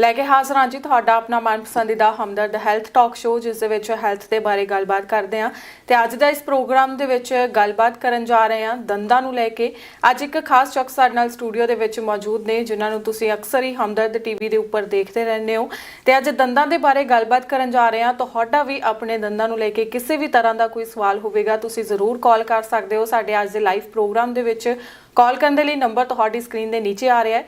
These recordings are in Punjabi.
ਲੈ ਕੇ ਹਾਜ਼ਰ ਹਾਂ ਜੀ। ਤੁਹਾਡਾ ਆਪਣਾ ਮਨਪਸੰਦੀਦਾ ਹਮਦਰਦ ਹੈਲਥ ਟਾਕ ਸ਼ੋਅ ਜਿਸ ਦੇ ਵਿੱਚ ਹੈਲਥ ਦੇ ਬਾਰੇ ਗੱਲਬਾਤ ਕਰਦੇ ਹਾਂ। ਤੇ ਅੱਜ ਦਾ ਇਸ ਪ੍ਰੋਗਰਾਮ ਦੇ ਵਿੱਚ ਗੱਲਬਾਤ ਕਰਨ ਜਾ ਰਹੇ ਹਾਂ ਦੰਦਾਂ ਨੂੰ ਲੈ ਕੇ। ਅੱਜ ਇੱਕ ਖਾਸ ਸ਼ਖਸ ਸਾਡੇ ਨਾਲ ਸਟੂਡੀਓ ਦੇ ਵਿੱਚ ਮੌਜੂਦ ਨੇ, ਜਿਨ੍ਹਾਂ ਨੂੰ ਤੁਸੀਂ ਅਕਸਰ ਹੀ ਹਮਦਰਦ ਟੀਵੀ ਦੇ ਉੱਪਰ ਦੇਖਦੇ ਰਹਿੰਦੇ ਹੋ। ਤੇ ਅੱਜ ਦੰਦਾਂ ਦੇ ਬਾਰੇ ਗੱਲਬਾਤ ਕਰਨ ਜਾ ਰਹੇ ਹਾਂ। ਤੁਹਾਡਾ ਵੀ ਆਪਣੇ ਦੰਦਾਂ ਨੂੰ ਲੈ ਕੇ ਕਿਸੇ ਵੀ ਤਰ੍ਹਾਂ ਦਾ ਕੋਈ ਸਵਾਲ ਹੋਵੇਗਾ, ਤੁਸੀਂ ਜ਼ਰੂਰ ਕਾਲ ਕਰ ਸਕਦੇ ਹੋ। ਸਾਡੇ ਅੱਜ ਦੇ ਲਾਈਵ ਪ੍ਰੋਗਰਾਮ ਦੇ ਵਿੱਚ ਕਾਲ ਕਰਨ ਦੇ ਲਈ ਨੰਬਰ ਤੁਹਾਡੀ ਸਕਰੀਨ ਦੇ ਨੀਚੇ ਆ ਰਿਹਾ ਹੈ।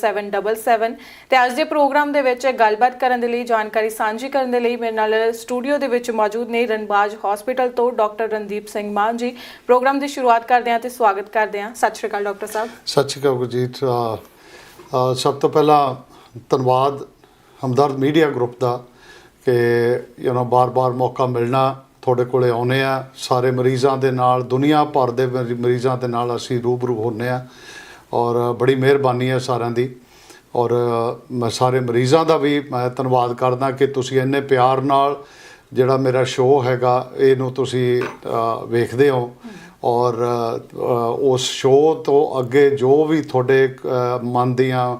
6473667777 ਤੇ ਅੱਜ ਦੇ ਪ੍ਰੋਗਰਾਮ ਦੇ ਵਿੱਚ ਗੱਲਬਾਤ ਕਰਨ ਦੇ ਲਈ, ਜਾਣਕਾਰੀ ਸਾਂਝੀ ਕਰਨ ਦੇ ਲਈ ਮੇਰੇ ਨਾਲ ਸਟੂਡੀਓ ਦੇ ਵਿੱਚ ਮੌਜੂਦ ਨੇ ਰਣਬਾਜ ਹਸਪੀਟਲ ਤੋਂ ਡਾਕਟਰ ਰਣਦੀਪ ਸਿੰਘ ਮਾਨ ਜੀ। ਪ੍ਰੋਗਰਾਮ ਦੀ ਸ਼ੁਰੂਆਤ ਕਰਦੇ ਹਾਂ ਤੇ ਸਵਾਗਤ ਕਰਦੇ ਹਾਂ। ਸਤਿ ਸ਼੍ਰੀ ਅਕਾਲ ਡਾਕਟਰ ਸਾਹਿਬ। ਸਤਿ ਸ਼੍ਰੀ ਅਕਾਲ ਗੁਰਜੀਤ ਸਭ ਤੋਂ ਪਹਿਲਾਂ ਧੰਨਵਾਦ ਹਮਦਰਦ ਮੀਡੀਆ ਗਰੁੱਪ ਦਾ ਕਿ ਯੂ نو ਬਾਰ-ਬਾਰ ਮੌਕਾ ਮਿਲਣਾ, ਤੁਹਾਡੇ ਕੋਲੇ ਆਉਨੇ ਆ ਸਾਰੇ ਮਰੀਜ਼ਾਂ ਦੇ ਨਾਲ, ਦੁਨੀਆ ਭਰ ਦੇ ਮਰੀਜ਼ਾਂ ਦੇ ਨਾਲ ਅਸੀਂ ਰੂਬਰੂ ਹੁੰਨੇ ਆ ਔਰ ਬੜੀ ਮਿਹਰਬਾਨੀ ਹੈ ਸਾਰਿਆਂ ਦੀ। ਔਰ ਮੈਂ ਸਾਰੇ ਮਰੀਜ਼ਾਂ ਦਾ ਵੀ ਮੈਂ ਧੰਨਵਾਦ ਕਰਦਾ ਕਿ ਤੁਸੀਂ ਇੰਨੇ ਪਿਆਰ ਨਾਲ ਜਿਹੜਾ ਮੇਰਾ ਸ਼ੋਅ ਹੈਗਾ, ਇਹਨੂੰ ਤੁਸੀਂ ਵੇਖਦੇ ਹੋ। ਔਰ ਉਸ ਸ਼ੋਅ ਤੋਂ ਅੱਗੇ ਜੋ ਵੀ ਤੁਹਾਡੇ ਮਨ ਦੀਆਂ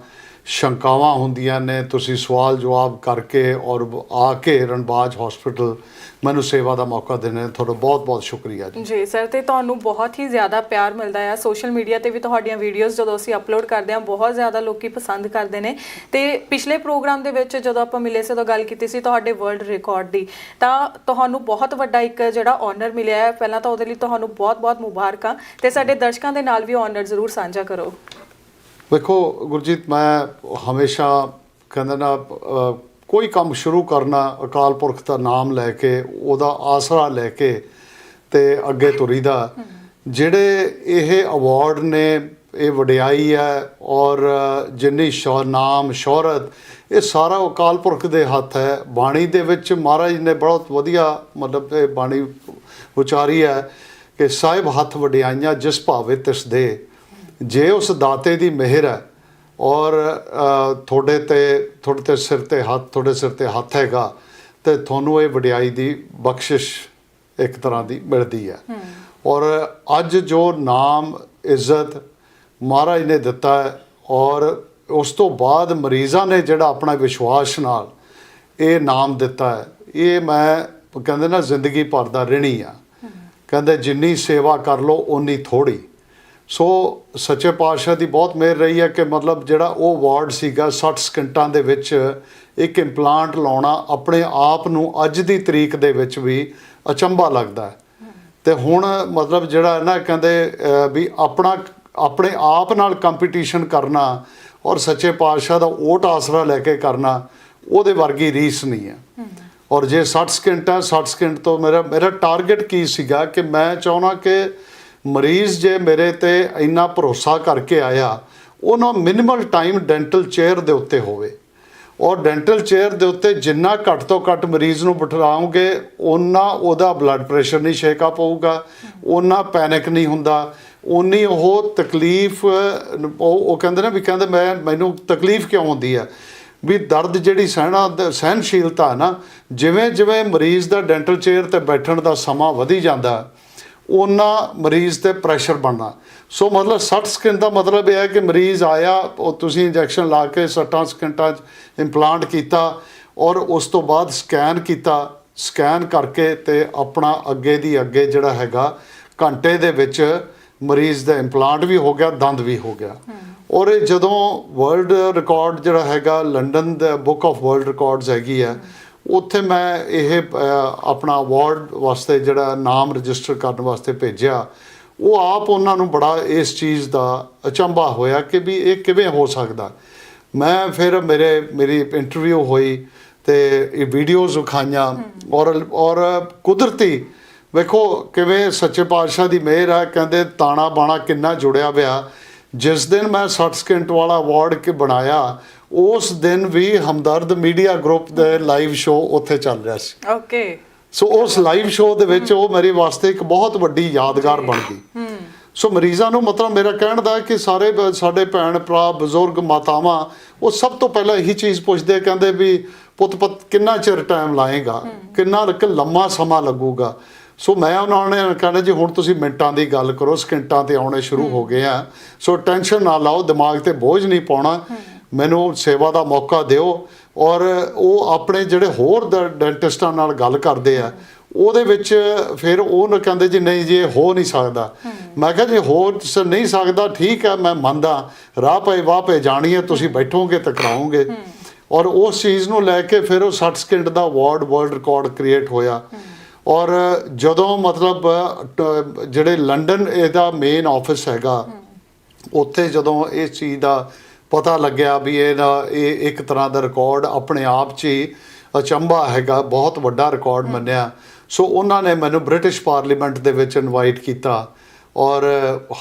ਸ਼ੰਕਾਵਾਂ ਹੁੰਦੀਆਂ ਨੇ, ਤੁਸੀਂ ਸਵਾਲ ਜਵਾਬ ਕਰਕੇ ਔਰ ਆ ਕੇ ਰਣਬਾਜ ਹਸਪੀਟਲ ਮੈਨੂੰ ਸੇਵਾ ਦਾ ਮੌਕਾ ਦੇਣੇ ਤੁਹਾਡਾ ਬਹੁਤ ਬਹੁਤ ਸ਼ੁਕਰੀਆ ਜੀ। ਜੀ ਸਰ, ਤੇ ਤੁਹਾਨੂੰ ਬਹੁਤ ਹੀ ਜ਼ਿਆਦਾ ਪਿਆਰ ਮਿਲਦਾ ਹੈ ਸੋਸ਼ਲ ਮੀਡੀਆ ਤੇ ਵੀ ਤੁਹਾਡੀਆਂ ਵੀਡੀਓਜ਼ ਜਦੋਂ ਅਸੀਂ ਅਪਲੋਡ ਕਰਦੇ ਹਾਂ, ਬਹੁਤ ਜ਼ਿਆਦਾ ਲੋਕੀ ਪਸੰਦ ਕਰਦੇ ਨੇ। ਤੇ ਪਿਛਲੇ ਪ੍ਰੋਗਰਾਮ ਦੇ ਵਿੱਚ ਜਦੋਂ ਆਪਾਂ ਮਿਲੇ ਸੀ, ਉਦੋਂ ਗੱਲ ਕੀਤੀ ਸੀ ਤੁਹਾਡੇ ਵਰਲਡ ਰਿਕਾਰਡ ਦੀ, ਤਾਂ ਤੁਹਾਨੂੰ ਬਹੁਤ ਵੱਡਾ ਇੱਕ ਜਿਹੜਾ ਆਨਰ ਮਿਲਿਆ ਹੈ ਪਹਿਲਾਂ ਤਾਂ ਉਹਦੇ ਲਈ ਤੁਹਾਨੂੰ ਬਹੁਤ-ਬਹੁਤ ਮੁਬਾਰਕਾਂ। ਤੇ ਸਾਡੇ ਦਰਸ਼ਕਾਂ ਦੇ ਨਾਲ ਵੀ ਆਨਰ ਜ਼ਰੂਰ ਸਾਂਝਾ ਕਰੋ। ਵੇਖੋ ਗੁਰਜੀਤ, ਮੈਂ ਹਮੇਸ਼ਾ ਕਹਿੰਦਾ ਨਾ ਕੋਈ ਕੰਮ ਸ਼ੁਰੂ ਕਰਨਾ, ਅਕਾਲ ਪੁਰਖ ਦਾ ਨਾਮ ਲੈ ਕੇ, ਉਹਦਾ ਆਸਰਾ ਲੈ ਕੇ ਤੇ ਅੱਗੇ ਤੁਰੀਦਾ। ਜਿਹੜੇ ਇਹ ਅਵਾਰਡ ਨੇ, ਇਹ ਵਡਿਆਈ ਹੈ ਔਰ ਜਿੰਨੀ ਸ਼ੌ, ਨਾਮ, ਸ਼ੋਹਰਤ, ਇਹ ਸਾਰਾ ਅਕਾਲ ਪੁਰਖ ਦੇ ਹੱਥ ਹੈ। ਬਾਣੀ ਦੇ ਵਿੱਚ ਮਹਾਰਾਜ ਨੇ ਬਹੁਤ ਵਧੀਆ ਮਤਲਬ ਇਹ ਬਾਣੀ ਉਚਾਰੀ ਹੈ ਕਿ ਸਾਹਿਬ ਹੱਥ ਵਡਿਆਈਆਂ ਜਿਸ ਭਾਵੇ ਤਿਸ ਦੇ ਜੇ ਉਸ ਦਾਤੇ ਦੀ ਮਿਹਰ ਹੈ ਔਰ ਤੁਹਾਡੇ ਤੇ ਤੁਹਾਡੇ ਤੇ ਸਿਰ ਤੇ ਹੱਥ ਤੁਹਾਡੇ ਸਿਰ ਤੇ ਹੱਥ ਹੈਗਾ ਤੇ ਤੁਹਾਨੂੰ ਇਹ ਵਡਿਆਈ ਦੀ ਬਖਸ਼ਿਸ਼ ਇੱਕ ਤਰ੍ਹਾਂ ਦੀ ਮਿਲਦੀ ਹੈ। ਔਰ ਅੱਜ ਜੋ ਨਾਮ ਇੱਜ਼ਤ ਮਹਾਰਾਜ ਨੇ ਦਿੱਤਾ ਹੈ ਔਰ ਉਸ ਤੋਂ ਬਾਅਦ ਮਰੀਜ਼ਾਂ ਨੇ ਜਿਹੜਾ ਆਪਣਾ ਵਿਸ਼ਵਾਸ ਨਾਲ ਇਹ ਨਾਮ ਦਿੱਤਾ ਹੈ ਇਹ ਮੈਂ ਕਹਿੰਦੇ ਨਾ ਜ਼ਿੰਦਗੀ ਭਰ ਦਾ ਰਿਣੀ ਆ ਕਹਿੰਦੇ ਜਿੰਨੀ ਸੇਵਾ ਕਰ ਲੋ ਓਨੀ ਥੋੜੀ ਸੋ ਸੱਚੇ ਪਾਤਸ਼ਾਹ ਦੀ ਬਹੁਤ ਮਿਹਰ ਰਹੀ ਹੈ ਕਿ ਮਤਲਬ ਜਿਹੜਾ ਉਹ ਵਾਰਡ ਸੀਗਾ 60 ਸਕਿੰਟਾਂ ਦੇ ਵਿੱਚ ਇੱਕ ਇੰਪਲਾਂਟ ਲਾਉਣਾ ਆਪਣੇ ਆਪ ਨੂੰ ਅੱਜ ਦੀ ਤਰੀਕ ਦੇ ਵਿੱਚ ਵੀ ਅਚੰਭਾ ਲੱਗਦਾ ਹੈ। ਤੇ ਹੁਣ ਮਤਲਬ ਜਿਹੜਾ ਹੈ ਨਾ ਕਹਿੰਦੇ ਵੀ ਆਪਣਾ, ਆਪਣੇ ਆਪ ਨਾਲ ਕੰਪੀਟੀਸ਼ਨ ਕਰਨਾ ਔਰ ਸੱਚੇ ਪਾਤਸ਼ਾਹ ਦਾ ਓਟ ਆਸਰਾ ਲੈ ਕੇ ਕਰਨਾ, ਉਹਦੇ ਵਰਗੀ ਰੀਸ ਨਹੀਂ ਹੈ। ਔਰ ਜੇ 60 ਸਕਿੰਟਾਂ ਹੈ 60 ਸਕਿੰਟ ਤੋਂ ਮੇਰਾ ਮੇਰਾ ਟਾਰਗੇਟ ਕੀ ਸੀਗਾ ਕਿ ਮੈਂ ਚਾਹਣਾ ਕਿ ਮਰੀਜ਼ ਜੇ ਮੇਰੇ ਤੇ ਇੰਨਾ ਭਰੋਸਾ ਕਰਕੇ ਆਇਆ, ਉਹਨਾਂ ਮਿਨੀਮਲ ਟਾਈਮ ਡੈਂਟਲ ਚੇਅਰ ਦੇ ਉੱਤੇ ਹੋਵੇ। ਔਰ ਡੈਂਟਲ ਚੇਅਰ ਦੇ ਉੱਤੇ ਜਿੰਨਾ ਘੱਟ ਤੋਂ ਘੱਟ ਮਰੀਜ਼ ਨੂੰ ਬਿਠਾਉਂਗੇ ਉਹਨਾਂ ਉਹਦਾ ਬਲੱਡ ਪ੍ਰੈਸ਼ਰ ਨਹੀਂ ਸ਼ੇਕਾ ਪਊਗਾ ਉਹਨਾਂ ਪੈਨਿਕ ਨਹੀਂ ਹੁੰਦਾ ਉਨੀ ਉਹ ਤਕਲੀਫ, ਉਹ ਉਹ ਕਹਿੰਦੇ ਨਾ ਵੀ ਕਹਿੰਦੇ ਮੈਂ, ਮੈਨੂੰ ਤਕਲੀਫ ਕਿਉਂ ਹੁੰਦੀ ਹੈ ਵੀ ਦਰਦ ਜਿਹੜੀ ਸਹਿਣਾ ਦ- ਸਹਿਨਸ਼ੀਲਤਾ ਹੈ ਨਾ ਜਿਵੇਂ ਜਿਵੇਂ ਮਰੀਜ਼ ਦਾ ਡੈਂਟਲ ਚੇਅਰ ਤੇ ਬੈਠਣ ਦਾ ਸਮਾਂ ਵਧੀ ਜਾਂਦਾ ਉਹਨਾਂ ਮਰੀਜ਼ ਤੇ ਪ੍ਰੈਸ਼ਰ ਬਣਨਾ ਸੋ ਮਤਲਬ 60 ਸਕਿੰਟ ਦਾ ਮਤਲਬ ਇਹ ਹੈ ਕਿ ਮਰੀਜ਼ ਆਇਆ ਉਹ ਤੁਸੀਂ ਇੰਜੈਕਸ਼ਨ ਲਾ ਕੇ 60 ਸਕਿੰਟਾਂ 'ਚ ਇੰਪਲਾਂਟ ਕੀਤਾ ਔਰ ਉਸ ਤੋਂ ਬਾਅਦ ਸਕੈਨ ਕੀਤਾ। ਸਕੈਨ ਕਰਕੇ ਤੇ ਆਪਣਾ ਅੱਗੇ ਦੀ ਅੱਗੇ ਜਿਹੜਾ ਹੈਗਾ ਘੰਟੇ ਦੇ ਵਿੱਚ ਮਰੀਜ਼ ਦਾ ਇੰਪਲਾਂਟ ਵੀ ਹੋ ਗਿਆ ਦੰਦ ਵੀ ਹੋ ਗਿਆ। ਔਰ ਇਹ ਜਦੋਂ ਵਰਲਡ ਰਿਕਾਰਡ ਜਿਹੜਾ ਹੈਗਾ ਲੰਡਨ ਦਾ ਬੁੱਕ ਆਫ ਵਰਲਡ ਰਿਕਾਰਡਸ ਹੈਗੀ ਹੈ ਉੱਥੇ ਮੈਂ ਇਹ ਆਪਣਾ ਅਵਾਰਡ ਵਾਸਤੇ ਜਿਹੜਾ ਨਾਮ ਰਜਿਸਟਰ ਕਰਨ ਵਾਸਤੇ ਭੇਜਿਆ ਉਹ ਆਪ ਉਹਨਾਂ ਨੂੰ ਬੜਾ ਇਸ ਚੀਜ਼ ਦਾ ਅਚੰਭਾ ਹੋਇਆ ਕਿ ਵੀ ਇਹ ਕਿਵੇਂ ਹੋ ਸਕਦਾ। ਮੈਂ ਫਿਰ ਮੇਰੇ ਮੇਰੀ ਇੰਟਰਵਿਊ ਹੋਈ ਤੇ ਇਹ ਵੀਡੀਓਜ਼ ਵਿਖਾਈਆਂ ਔਰ ਔਰ ਕੁਦਰਤੀ ਵੇਖੋ ਕਿਵੇਂ ਸੱਚੇ ਪਾਤਸ਼ਾਹ ਦੀ ਮਿਹਰ ਹੈ ਕਹਿੰਦੇ ਤਾਣਾ ਬਾਣਾ ਕਿੰਨਾ ਜੁੜਿਆ ਪਿਆ। ਜਿਸ ਦਿਨ ਮੈਂ 60 ਸਕਿੰਟ ਵਾਲਾ ਅਵਾਰਡ ਕਿ ਬਣਾਇਆ ਉਸ ਦਿਨ ਵੀ ਹਮਦਰਦ ਮੀਡੀਆ ਗਰੁੱਪ ਦੇ ਲਾਈਵ ਸ਼ੋਅ ਉੱਥੇ ਚੱਲ ਰਿਹਾ ਸੀ। ਓਕੇ ਸੋ ਉਸ ਲਾਈਵ ਸ਼ੋਅ ਦੇ ਵਿੱਚ ਉਹ ਮੇਰੇ ਵਾਸਤੇ ਇੱਕ ਬਹੁਤ ਵੱਡੀ ਯਾਦਗਾਰ ਬਣ ਗਈ। ਸੋ ਮਰੀਜ਼ਾਂ ਨੂੰ ਮਤਲਬ ਮੇਰਾ ਕਹਿਣ ਦਾ ਕਿ ਸਾਰੇ ਸਾਡੇ ਭੈਣ ਭਰਾ ਬਜ਼ੁਰਗ ਮਾਤਾਵਾਂ ਉਹ ਸਭ ਤੋਂ ਪਹਿਲਾਂ ਇਹੀ ਚੀਜ਼ ਪੁੱਛਦੇ ਕਹਿੰਦੇ ਵੀ ਪੁੱਤ ਪੁੱਤ ਕਿੰਨਾ ਚਿਰ ਟਾਈਮ ਲਾਏਗਾ? ਕਿੰਨਾ ਕੁ ਲੰਮਾ ਸਮਾਂ ਲੱਗੂਗਾ? ਸੋ ਮੈਂ ਉਹਨਾਂ ਨੇ ਕਹਿੰਦਾ ਜੀ ਹੁਣ ਤੁਸੀਂ ਮਿੰਟਾਂ ਦੀ ਗੱਲ ਕਰੋ ਸਕਿੰਟਾਂ ਤੇ ਆਉਣੇ ਸ਼ੁਰੂ ਹੋ। ਗਏ ਆ। ਸੋ ਟੈਨਸ਼ਨ ਨਾ ਲਾਓ ਦਿਮਾਗ ਤੇ ਬੋਝ ਨਹੀਂ ਪਾਉਣਾ। ਮੈਨੂੰ ਸੇਵਾ ਦਾ ਮੌਕਾ ਦਿਓ। ਔਰ ਉਹ ਆਪਣੇ ਜਿਹੜੇ ਹੋਰ ਡੈਂਟਿਸਟਾਂ ਨਾਲ ਗੱਲ ਕਰਦੇ ਆ ਉਹਦੇ ਵਿੱਚ ਫਿਰ ਉਹ ਨਾ ਕਹਿੰਦੇ ਜੀ ਨਹੀਂ ਜੀ ਹੋ ਨਹੀਂ ਸਕਦਾ। ਮੈਂ ਕਿਹਾ ਜੇ ਹੋ ਨਹੀਂ ਸਕਦਾ ਠੀਕ ਹੈ ਮੈਂ ਮੰਨਦਾ। ਰਾਹ ਪਏ ਵਾਹ ਪਏ ਜਾਣੀ ਹੈ ਤੁਸੀਂ ਬੈਠੋਗੇ ਤਾਂ ਕਰਾਓਗੇ। ਔਰ ਉਸ ਚੀਜ਼ ਨੂੰ ਲੈ ਕੇ ਫਿਰ ਉਹ 60 ਸਕਿੰਟ ਦਾ ਵਾਰਡ ਵਰਲਡ ਰਿਕਾਰਡ ਕ੍ਰੀਏਟ ਹੋਇਆ। ਔਰ ਜਦੋਂ ਮਤਲਬ ਜਿਹੜੇ ਲੰਡਨ ਇਹਦਾ ਮੇਨ ਆਫਿਸ ਹੈਗਾ ਉੱਥੇ ਜਦੋਂ ਇਸ ਚੀਜ਼ ਦਾ ਪਤਾ ਲੱਗਿਆ ਵੀ ਇਹਦਾ ਇਹ ਇੱਕ ਤਰ੍ਹਾਂ ਦਾ ਰਿਕਾਰਡ ਆਪਣੇ ਆਪ 'ਚ ਹੀ ਅਚੰਭਾ ਹੈਗਾ ਬਹੁਤ ਵੱਡਾ ਰਿਕਾਰਡ ਮੰਨਿਆ। ਸੋ ਉਹਨਾਂ ਨੇ ਮੈਨੂੰ ਬ੍ਰਿਟਿਸ਼ ਪਾਰਲੀਮੈਂਟ ਦੇ ਵਿੱਚ ਇਨਵਾਈਟ ਕੀਤਾ ਔਰ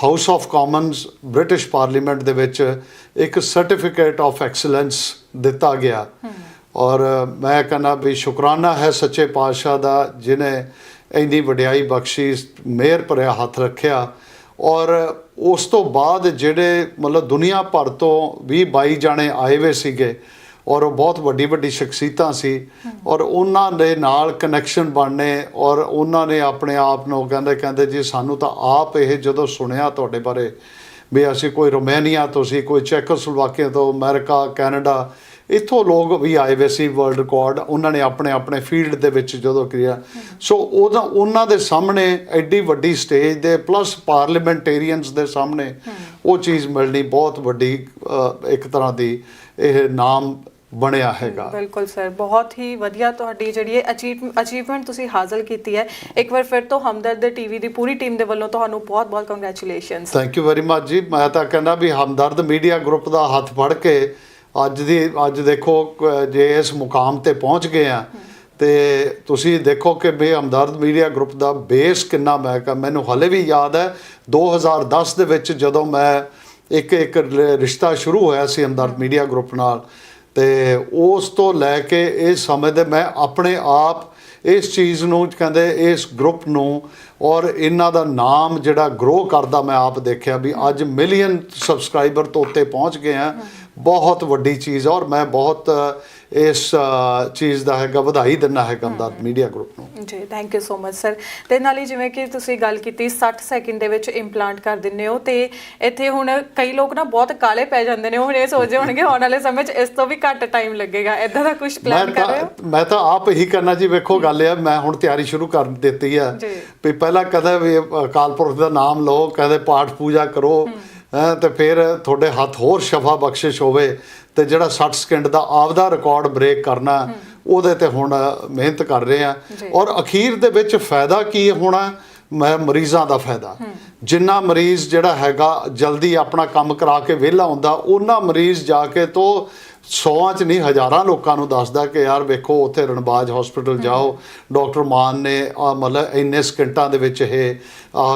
House of Commons British parliament ਦੇ ਵਿੱਚ ਇੱਕ ਸਰਟੀਫਿਕੇਟ ਆਫ ਐਕਸਲੈਂਸ ਦਿੱਤਾ ਗਿਆ। ਔਰ ਮੈਂ ਕਹਿੰਦਾ ਵੀ ਸ਼ੁਕਰਾਨਾ ਹੈ ਸੱਚੇ ਪਾਤਸ਼ਾਹ ਦਾ ਜਿਨੇ ਇੰਨੀ ਵਡਿਆਈ ਬਖਸ਼ੀ, ਮਿਹਰ ਭਰਿਆ ਹੱਥ ਰੱਖਿਆ। ਔਰ ਉਸ ਤੋਂ ਬਾਅਦ ਜਿਹੜੇ ਮਤਲਬ ਦੁਨੀਆ ਭਰ ਤੋਂ 20 22 ਜਾਣੇ ਆਏ ਹੋਏ ਸੀਗੇ, ਔਰ ਉਹ ਬਹੁਤ ਵੱਡੀ ਵੱਡੀ ਸ਼ਖਸੀਅਤਾਂ ਸੀ। ਔਰ ਉਹਨਾਂ ਦੇ ਨਾਲ ਕਨੈਕਸ਼ਨ ਬਣਨੇ, ਔਰ ਉਹਨਾਂ ਨੇ ਆਪਣੇ ਆਪ ਨੂੰ ਕਹਿੰਦੇ ਕਹਿੰਦੇ ਜੀ ਸਾਨੂੰ ਤਾਂ ਆਪ ਇਹ ਜਦੋਂ ਸੁਣਿਆ ਤੁਹਾਡੇ ਬਾਰੇ, ਵੀ ਅਸੀਂ ਕੋਈ ਰੋਮੇਨੀਆ ਤੋਂ ਸੀ, ਕੋਈ ਚੈਕੋਸਲੋਵਾਕੀਆ ਤੋਂ, ਅਮਰੀਕਾ, ਕੈਨੇਡਾ ਇੱਥੋਂ ਲੋਕ ਵੀ ਆਏ ਵੇ ਸੀ ਵਰਲਡ ਰਿਕਾਰਡ ਉਹਨਾਂ ਨੇ ਆਪਣੇ ਆਪਣੇ ਫੀਲਡ ਦੇ ਵਿੱਚ ਜਦੋਂ ਕਿਹਾ ਸੋ ਉਹਦਾ ਉਹਨਾਂ ਦੇ ਸਾਹਮਣੇ ਐਡੀ ਵੱਡੀ ਸਟੇਜ ਦੇ ਪਲੱਸ ਪਾਰਲੀਮੈਂਟੇਰੀਅਨਸ ਦੇ ਸਾਹਮਣੇ ਉਹ ਚੀਜ਼ ਮਿਲਣੀ ਬਹੁਤ ਵੱਡੀ ਇੱਕ ਤਰ੍ਹਾਂ ਦੀ ਇਹ ਨਾਮ ਬਣਿਆ ਹੈਗਾ। ਬਿਲਕੁਲ ਸਰ ਬਹੁਤ ਹੀ ਵਧੀਆ ਤੁਹਾਡੀ ਜਿਹੜੀ ਇਹ ਅਚੀਵਮੈਂਟ ਤੁਸੀਂ ਹਾਸਲ ਕੀਤੀ ਹੈ। ਇੱਕ ਵਾਰ ਫਿਰ ਤੋਂ ਹਮਦਰਦ ਟੀਵੀ ਦੀ ਪੂਰੀ ਟੀਮ ਦੇ ਵੱਲੋਂ ਤੁਹਾਨੂੰ ਬਹੁਤ-ਬਹੁਤ congratulations thank you very much ਜੀ। ਮੈਂ ਤਾਂ ਕਹਿੰਦਾ ਵੀ ਹਮਦਰਦ ਮੀਡੀਆ ਗਰੁੱਪ ਦਾ ਹੱਥ ਫੜ ਕੇ ਅੱਜ ਦੀ, ਅੱਜ ਦੇਖੋ ਜੇ ਇਸ ਮੁਕਾਮ ਤੇ ਪਹੁੰਚ ਗਏ ਆ, ਤੇ ਤੁਸੀਂ ਦੇਖੋ ਕਿ ਬੇ ਹਮਦਰਦ ਮੀਡੀਆ ਗਰੁੱਪ ਦਾ ਬੇਸ ਕਿੰਨਾ ਮੈਂ ਕਹਾਂ ਮੈਨੂੰ ਹਲੇ ਵੀ ਯਾਦ ਹੈ 2010 ਦੇ ਵਿੱਚ ਜਦੋਂ ਮੈਂ ਇੱਕ ਇੱਕ ਰਿਸ਼ਤਾ ਸ਼ੁਰੂ ਹੋਇਆ ਸੀ ਹਮਦਰਦ ਮੀਡੀਆ ਗਰੁੱਪ ਨਾਲ, ਤੇ ਉਸ ਤੋਂ ਲੈ ਕੇ ਇਹ ਸਮੇਂ ਦੇ ਮੈਂ ਆਪਣੇ ਆਪ ਇਸ ਚੀਜ਼ ਨੂੰ ਕਹਿੰਦੇ ਇਸ ਗਰੁੱਪ ਨੂੰ ਔਰ ਇਹਨਾਂ ਦਾ ਨਾਮ ਜਿਹੜਾ ਗਰੋ ਕਰਦਾ ਮੈਂ ਆਪ ਦੇਖਿਆ ਵੀ ਅੱਜ ਮਿਲੀਅਨ ਸਬਸਕ੍ਰਾਈਬਰ ਤੋਂ ਉੱਤੇ ਪਹੁੰਚ ਗਏ ਆ ਬਹੁਤ ਵੱਡੀ ਚੀਜ਼ ਔਰ ਮੈਂ ਬਹੁਤ ਇਸ ਚੀਜ਼ ਦਾ ਹੈਗਾ ਵਧਾਈ ਦਿੰਦਾ ਹੈ। ਗੰਦਾ ਮੀਡੀਆ ਗਰੁੱਪ ਨੂੰ। ਜੀ thank you so much sir ਤੇ ਨਾਲ ਹੀ ਜਿਵੇਂ ਕਿ ਤੁਸੀਂ ਗੱਲ ਕੀਤੀ 60 ਸੈਕਿੰਡ ਦੇ ਵਿੱਚ ਇੰਪਲਾਂਟ ਕਰ ਦਿੰਦੇ ਹੋ ਤੇ ਇੱਥੇ ਹੁਣ ਕਈ ਲੋਕ ਨਾ ਬਹੁਤ ਕਾਲੇ ਪੈ ਜਾਂਦੇ ਨੇ ਹੁਣ ਇਹ ਸੋਚਦੇ ਹੋਣਗੇ ਆਉਣ ਵਾਲੇ ਸਮੇਂ 'ਚ ਇਸ ਤੋਂ ਵੀ ਘੱਟ ਟਾਈਮ ਲੱਗੇਗਾ। ਇਦਾਂ ਦਾ ਕੁਝ ਪਲਾਨ ਕਰ ਰਹੇ ਹੋ? ਮੈਂ ਤਾਂ ਆਪ ਇਹੀ ਕਰਨਾ ਜੀ ਵੇਖੋ ਗੱਲ ਇਹ ਮੈਂ ਹੁਣ ਤਿਆਰੀ ਸ਼ੁਰੂ ਕਰ ਦਿੱਤੀ ਆ। ਵੀ ਪਹਿਲਾਂ ਕਦੇ ਵੀ ਅਕਾਲ ਪੁਰਖ ਦਾ ਨਾਮ ਲਓ ਕਦੇ ਪਾਠ ਪੂਜਾ ਕਰੋ ਹੈਂ, ਤੇ ਫਿਰ ਤੁਹਾਡੇ ਹੱਥ ਹੋਰ ਸ਼ਫਾ ਬਖਸ਼ਿਸ਼ ਹੋਵੇ ਤੇ ਜਿਹੜਾ 60 ਸਕਿੰਟ ਦਾ ਆਪਦਾ ਰਿਕਾਰਡ ਬ੍ਰੇਕ ਕਰਨਾ ਉਹਦੇ ਤੇ ਹੁਣ ਮਿਹਨਤ ਕਰ ਰਹੇ ਆ। ਔਰ ਅਖੀਰ ਦੇ ਵਿੱਚ ਫਾਇਦਾ ਕੀ ਹੋਣਾ? ਮੈਂ ਮਰੀਜ਼ਾਂ ਦਾ ਫਾਇਦਾ। ਜਿੰਨਾ ਮਰੀਜ਼ ਜਿਹੜਾ ਹੈਗਾ ਜਲਦੀ ਆਪਣਾ ਕੰਮ ਕਰਾ ਕੇ ਵਿਹਲਾ ਹੁੰਦਾ ਉਹਨਾਂ ਮਰੀਜ਼ ਜਾ ਕੇ ਤੋਂ ਸੌਆਂ ਚ ਨਹੀਂ ਹਜ਼ਾਰਾਂ ਲੋਕਾਂ ਨੂੰ ਦੱਸਦਾ ਕਿ ਯਾਰ ਵੇਖੋ ਉੱਥੇ ਰਣਬਾਜ ਹਸਪੀਟਲ ਜਾਓ। ਡਾਕਟਰ ਮਾਨ ਨੇ ਮਤਲਬ ਇੰਨੇ ਸਕਿੰਟਾਂ ਦੇ ਵਿੱਚ ਇਹ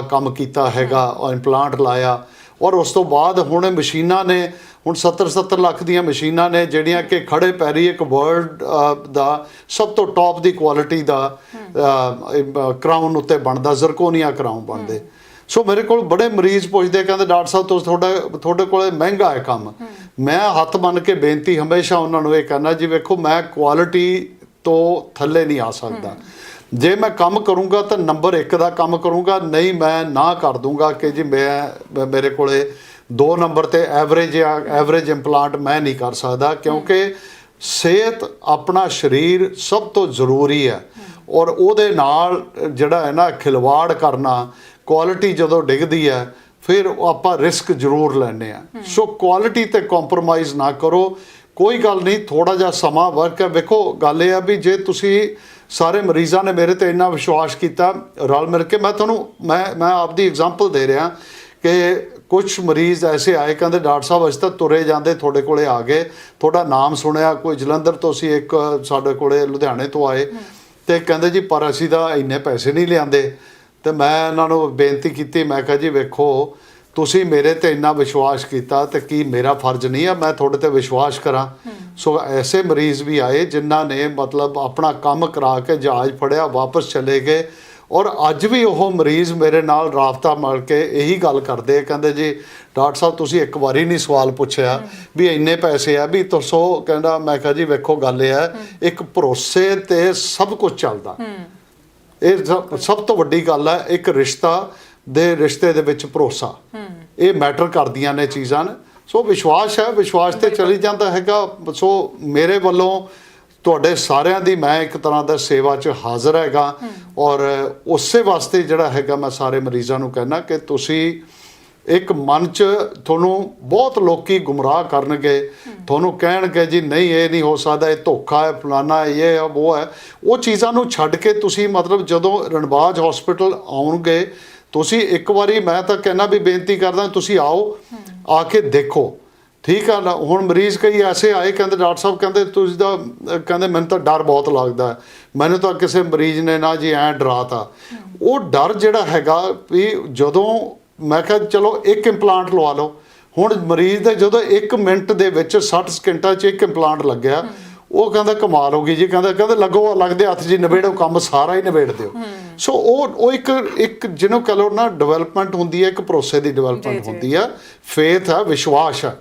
ਕੰਮ ਕੀਤਾ ਹੈਗਾ ਇੰਪਲਾਂਟ ਲਾਇਆ। ਔਰ ਉਸ ਤੋਂ ਬਾਅਦ ਹੁਣ ਇਹ ਮਸ਼ੀਨਾਂ ਨੇ, ਹੁਣ 70 70 ਲੱਖ ਦੀਆਂ ਮਸ਼ੀਨਾਂ ਨੇ, ਜਿਹੜੀਆਂ ਕਿ ਖੜੇ ਪੈਰੀ ਇੱਕ ਵਰਲਡ ਦਾ ਸਭ ਤੋਂ ਟੌਪ ਦੀ ਕੁਆਲਿਟੀ ਦਾ ਕਰਾਊਨ ਉੱਤੇ ਬਣਦਾ ਜ਼ਰਕੋਨੀਆ ਕਰਾਊਨ ਬਣਦੇ। ਸੋ ਮੇਰੇ ਕੋਲ ਬੜੇ ਮਰੀਜ਼ ਪੁੱਛਦੇ ਕਹਿੰਦੇ ਡਾਕਟਰ ਸਾਹਿਬ, ਤੁਸੀਂ ਤੁਹਾਡਾ, ਤੁਹਾਡੇ ਕੋਲੇ ਮਹਿੰਗਾ ਹੈ ਕੰਮ। ਮੈਂ ਹੱਥ ਮੰਨ ਕੇ ਬੇਨਤੀ ਹਮੇਸ਼ਾ ਉਹਨਾਂ ਨੂੰ ਇਹ ਕਰਨਾ ਜੀ ਵੇਖੋ, ਮੈਂ ਕੁਆਲਿਟੀ ਤੋਂ ਥੱਲੇ ਨਹੀਂ ਆ ਸਕਦਾ। ਜੇ ਮੈਂ ਕੰਮ ਕਰੂੰਗਾ ਤਾਂ ਨੰਬਰ 1 ਦਾ ਕੰਮ ਕਰੂੰਗਾ, ਨਹੀਂ ਮੈਂ ਨਾ ਕਰ ਦੂੰਗਾ ਕਿ ਜੀ ਮੈਂ ਮੇਰੇ ਕੋਲੇ 2 ਨੰਬਰ ਤੇ ਐਵਰੇਜ ਜਾਂ ਐਵਰੇਜ ਇੰਪਲਾਂਟ ਮੈਂ ਨਹੀਂ ਕਰ ਸਕਦਾ ਕਿਉਂਕਿ ਸਿਹਤ ਆਪਣਾ ਸਰੀਰ ਸਭ ਤੋਂ ਜ਼ਰੂਰੀ ਹੈ। ਔਰ ਉਹਦੇ ਨਾਲ ਜਿਹੜਾ ਹੈ ਨਾ ਖਿਲਵਾੜ ਕਰਨਾ ਕੁਆਲਿਟੀ ਜਦੋਂ ਡਿੱਗਦੀ ਹੈ, ਫਿਰ ਆਪਾਂ ਰਿਸਕ ਜ਼ਰੂਰ ਲੈਂਦੇ ਆ ਸੋ ਕੁਆਲਿਟੀ ਤੇ ਕੰਪਰੋਮਾਈਜ਼ ਨਾ ਕਰੋ। ਕੋਈ ਗੱਲ ਨਹੀਂ ਥੋੜਾ ਜਿਹਾ ਸਮਾਂ ਵਰਕ ਹੈ। ਵੇਖੋ, ਗੱਲ ਇਹ ਆ ਵੀ ਜੇ ਤੁਸੀਂ ਸਾਰੇ ਮਰੀਜ਼ਾਂ ਨੇ ਮੇਰੇ ਤੇ ਇੰਨਾ ਵਿਸ਼ਵਾਸ ਕੀਤਾ, ਰਲ ਮਿਲ ਕੇ। ਮੈਂ ਤੁਹਾਨੂੰ, ਮੈਂ ਮੈਂ ਆਪਦੀ ਐਗਜ਼ਾਮਪਲ ਦੇ ਰਿਹਾ ਕਿ ਕੁਝ ਮਰੀਜ਼ ਐਸੇ ਆਏ, ਕਹਿੰਦੇ ਡਾਕਟਰ ਸਾਹਿਬ ਅਸੀਂ ਤਾਂ ਤੁਰੇ ਜਾਂਦੇ, ਤੁਹਾਡੇ ਕੋਲੇ ਆ ਗਏ, ਤੁਹਾਡਾ ਨਾਮ ਸੁਣਿਆ, ਕੋਈ ਜਲੰਧਰ ਤੋਂ ਸੀ ਇੱਕ ਸਾਡੇ ਕੋਲੇ ਲੁਧਿਆਣੇ ਤੋਂ ਆਏ ਤੇ ਕਹਿੰਦੇ ਜੀ, ਪਰ ਅਸੀਂ ਤਾਂ ਇੰਨੇ ਪੈਸੇ ਨਹੀਂ ਲਿਆਂਦੇ। ਤੇ ਮੈਂ ਇਹਨਾਂ ਨੂੰ ਬੇਨਤੀ ਕੀਤੀ, ਮੈਂ ਕਿਹਾ ਜੀ ਵੇਖੋ ਤੁਸੀਂ ਮੇਰੇ ਤੇ ਇੰਨਾ ਵਿਸ਼ਵਾਸ ਕੀਤਾ ਤੇ ਕੀ ਮੇਰਾ ਫਰਜ਼ ਨਹੀਂ ਆ? ਮੈਂ ਤੁਹਾਡੇ ਤੇ ਵਿਸ਼ਵਾਸ ਕਰਾਂ। ਸੋ ਐਸੇ ਮਰੀਜ਼ ਵੀ ਆਏ ਜਿਨ੍ਹਾਂ ਨੇ ਮਤਲਬ ਆਪਣਾ ਕੰਮ ਕਰਾ ਕੇ ਜਹਾਜ਼ ਫੜਿਆ ਵਾਪਸ ਚਲੇ ਗਏ। ਔਰ ਅੱਜ ਵੀ ਉਹ ਮਰੀਜ਼ ਮੇਰੇ ਨਾਲ ਰਾਬਤਾ ਮਿਲ ਕੇ ਇਹੀ ਗੱਲ ਕਰਦੇ ਆ, ਕਹਿੰਦੇ ਜੀ ਡਾਕਟਰ ਸਾਹਿਬ ਤੁਸੀਂ ਇੱਕ ਵਾਰੀ ਨਹੀਂ ਸਵਾਲ ਪੁੱਛਿਆ ਵੀ ਇੰਨੇ ਪੈਸੇ ਆ ਵੀ ਦੱਸੋ ਕਹਿੰਦਾ ਮੈਂ ਕਿਹਾ ਜੀ ਵੇਖੋ ਗੱਲ ਇਹ ਹੈ ਇੱਕ ਭਰੋਸੇ ਤੇ ਸਭ ਕੁਝ ਚੱਲਦਾ। ਇਹ ਸਭ ਤੋਂ ਵੱਡੀ ਗੱਲ ਹੈ ਇੱਕ ਰਿਸ਼ਤਾ ਦੇ ਰਿਸ਼ਤੇ ਦੇ ਵਿੱਚ ਭਰੋਸਾ। ਇਹ ਮੈਟਰ ਕਰਦੀਆਂ ਨੇ ਚੀਜ਼ਾਂ ਨੇ। ਸੋ ਵਿਸ਼ਵਾਸ ਹੈ ਵਿਸ਼ਵਾਸ ਤੇ ਚੱਲੀ ਜਾਂਦਾ ਹੈਗਾ। ਸੋ ਮੇਰੇ ਵੱਲੋਂ ਤੁਹਾਡੇ ਸਾਰਿਆਂ ਦੀ ਮੈਂ ਇੱਕ ਤਰ੍ਹਾਂ ਦਾ ਸੇਵਾ 'ਚ ਹਾਜ਼ਰ ਹੈਗਾ। ਔਰ ਉਸੇ ਵਾਸਤੇ ਜਿਹੜਾ ਹੈਗਾ ਮੈਂ ਸਾਰੇ ਮਰੀਜ਼ਾਂ ਨੂੰ ਕਹਿਣਾ ਕਿ ਤੁਸੀਂ ਇੱਕ ਮਨ 'ਚ ਤੁਹਾਨੂੰ ਬਹੁਤ ਲੋਕੀ ਗੁੰਮਰਾਹ ਕਰਨਗੇ। ਤੁਹਾਨੂੰ ਕਹਿਣਗੇ ਜੀ ਨਹੀਂ ਇਹ ਨਹੀਂ ਹੋ ਸਕਦਾ। ਇਹ ਧੋਖਾ ਹੈ ਫਲਾਨਾ ਇਹ ਹੈ ਉਹ ਹੈ। ਉਹ ਚੀਜ਼ਾਂ ਨੂੰ ਛੱਡ ਕੇ ਤੁਸੀਂ ਮਤਲਬ ਜਦੋਂ ਰਣਬਾਜ ਹਸਪੀਟਲ ਆਉਣਗੇ ਤੁਸੀਂ ਇੱਕ ਵਾਰੀ ਮੈਂ ਤਾਂ ਕਹਿਣਾ ਵੀ ਬੇਨਤੀ ਕਰਦਾ ਤੁਸੀਂ ਆਓ ਆ ਕੇ ਦੇਖੋ। ਠੀਕ ਆ ਨਾ? ਹੁਣ ਮਰੀਜ਼ ਕਈ ਐਸੇ ਆਏ ਕਹਿੰਦੇ ਡਾਕਟਰ ਸਾਹਿਬ ਕਹਿੰਦੇ ਤੁਸੀਂ ਅਹ, ਕਹਿੰਦੇ ਮੈਨੂੰ ਤਾਂ ਡਰ ਬਹੁਤ ਲੱਗਦਾ। ਮੈਨੂੰ ਤਾਂ ਕਿਸੇ ਮਰੀਜ਼ ਨੇ ਨਾ ਜੀ ਐ ਡਰਾਤਾ। ਉਹ ਡਰ ਜਿਹੜਾ ਹੈਗਾ ਵੀ ਜਦੋਂ ਮੈਂ ਕਿਹਾ ਚਲੋ ਇੱਕ ਇੰਪਲਾਂਟ ਲਵਾ ਲਓ। ਹੁਣ ਮਰੀਜ਼ ਦੇ ਜਦੋਂ 1 ਮਿੰਟ ਦੇ ਵਿੱਚ 60 ਸਕਿੰਟਾਂ 'ਚ ਇੱਕ ਇੰਪਲਾਂਟ ਲੱਗਿਆ। ਉਹ ਕਹਿੰਦਾ ਕਮਾਲ ਹੋ ਗਈ ਜੀ ਕਹਿੰਦਾ ਕਹਿੰਦੇ ਲੱਗੋ ਲੱਗਦੇ ਹੱਥ ਜੀ ਨਿਬੇੜੋ ਕੰਮ ਸਾਰਾ ਹੀ ਨਿਬੇੜ ਦਿਓ। ਸੋ ਉਹ ਉਹ ਇੱਕ ਇੱਕ ਜਿਹਨੂੰ ਕਹ ਲਓ ਨਾ ਡਿਵੈਲਪਮੈਂਟ ਹੁੰਦੀ ਹੈ ਇੱਕ ਭਰੋਸੇ ਦੀ ਡਿਵੈਲਪਮੈਂਟ। ਹੁੰਦੀ ਹੈ ਫੇਥ ਹੈ ਵਿਸ਼ਵਾਸ ਹੈ।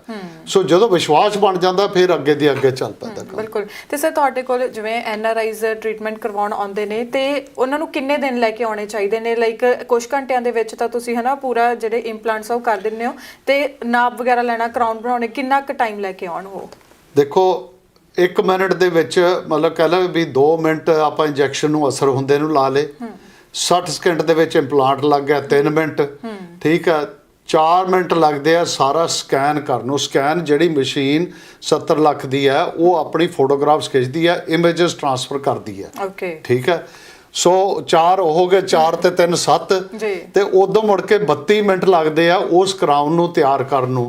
ਸੋ ਜਦੋਂ ਵਿਸ਼ਵਾਸ ਬਣ ਜਾਂਦਾ ਫਿਰ ਅੱਗੇ ਦੀ ਅੱਗੇ ਚੱਲ ਪੈਂਦਾ ਕੰਮ। ਬਿਲਕੁਲ। ਤੇ ਸਰ ਤੁਹਾਡੇ ਕੋਲ ਜਿਵੇਂ ਐਨ ਆਰ ਆਈਜ਼ ਟ੍ਰੀਟਮੈਂਟ ਕਰਵਾਉਣ ਆਉਂਦੇ ਨੇ ਤੇ ਉਹਨਾਂ ਨੂੰ ਕਿੰਨੇ ਦਿਨ ਲੈ ਕੇ ਆਉਣੇ ਚਾਹੀਦੇ ਨੇ? ਲਾਈਕ ਕੁਝ ਘੰਟਿਆਂ ਦੇ ਵਿੱਚ ਤਾਂ ਤੁਸੀਂ ਹਨਾ ਪੂਰਾ ਜਿਹੜੇ ਇੰਪਲਾਂਟਸ ਉਹ ਕਰ ਦਿੰਦੇ ਹੋ। ਤੇ ਨਾਪ ਵਗੈਰਾ ਲੈਣਾ ਕਰਾਊਨ ਬਣਾਉਣੇ ਕਿੰਨਾ ਕੁ ਟਾਈਮ ਲੈ ਕੇ ਆਉਣ ਉਹ? ਦੇਖੋ 1 ਮਿੰਟ ਦੇ ਵਿੱਚ ਮਤਲਬ ਕਹਿ ਲਓ ਵੀ 2 ਮਿੰਟ ਆਪਾਂ ਇੰਜੈਕਸ਼ਨ ਨੂੰ ਅਸਰ ਹੁੰਦੇ ਨੂੰ ਲਾ ਲੇ 60 ਸਕਿੰਟ ਦੇ ਵਿੱਚ ਇੰਪਲਾਂਟ ਲੱਗ ਗਿਆ 3 ਮਿੰਟ। ਠੀਕ ਹੈ 4 ਮਿੰਟ ਲੱਗਦੇ ਆ ਸਾਰਾ ਸਕੈਨ ਕਰਨ ਨੂੰ। ਸਕੈਨ ਜਿਹੜੀ ਮਸ਼ੀਨ 70 ਲੱਖ ਦੀ ਹੈ ਉਹ ਆਪਣੀ ਫੋਟੋਗ੍ਰਾਫਸ ਖਿੱਚਦੀ ਹੈ ਇਮੇजेस ਟ੍ਰਾਂਸਫਰ ਕਰਦੀ ਹੈ ਓਕੇ। ਠੀਕ ਹੈ ਸੋ 4 ਹੋ ਗਏ 4 ਤੇ 3 7 ਜੀ। ਤੇ ਉਦੋਂ ਮੁੜ ਕੇ 32 ਮਿੰਟ ਲੱਗਦੇ ਆ ਉਸ ਕਰਾਊਨ ਨੂੰ ਤਿਆਰ ਕਰਨ ਨੂੰ।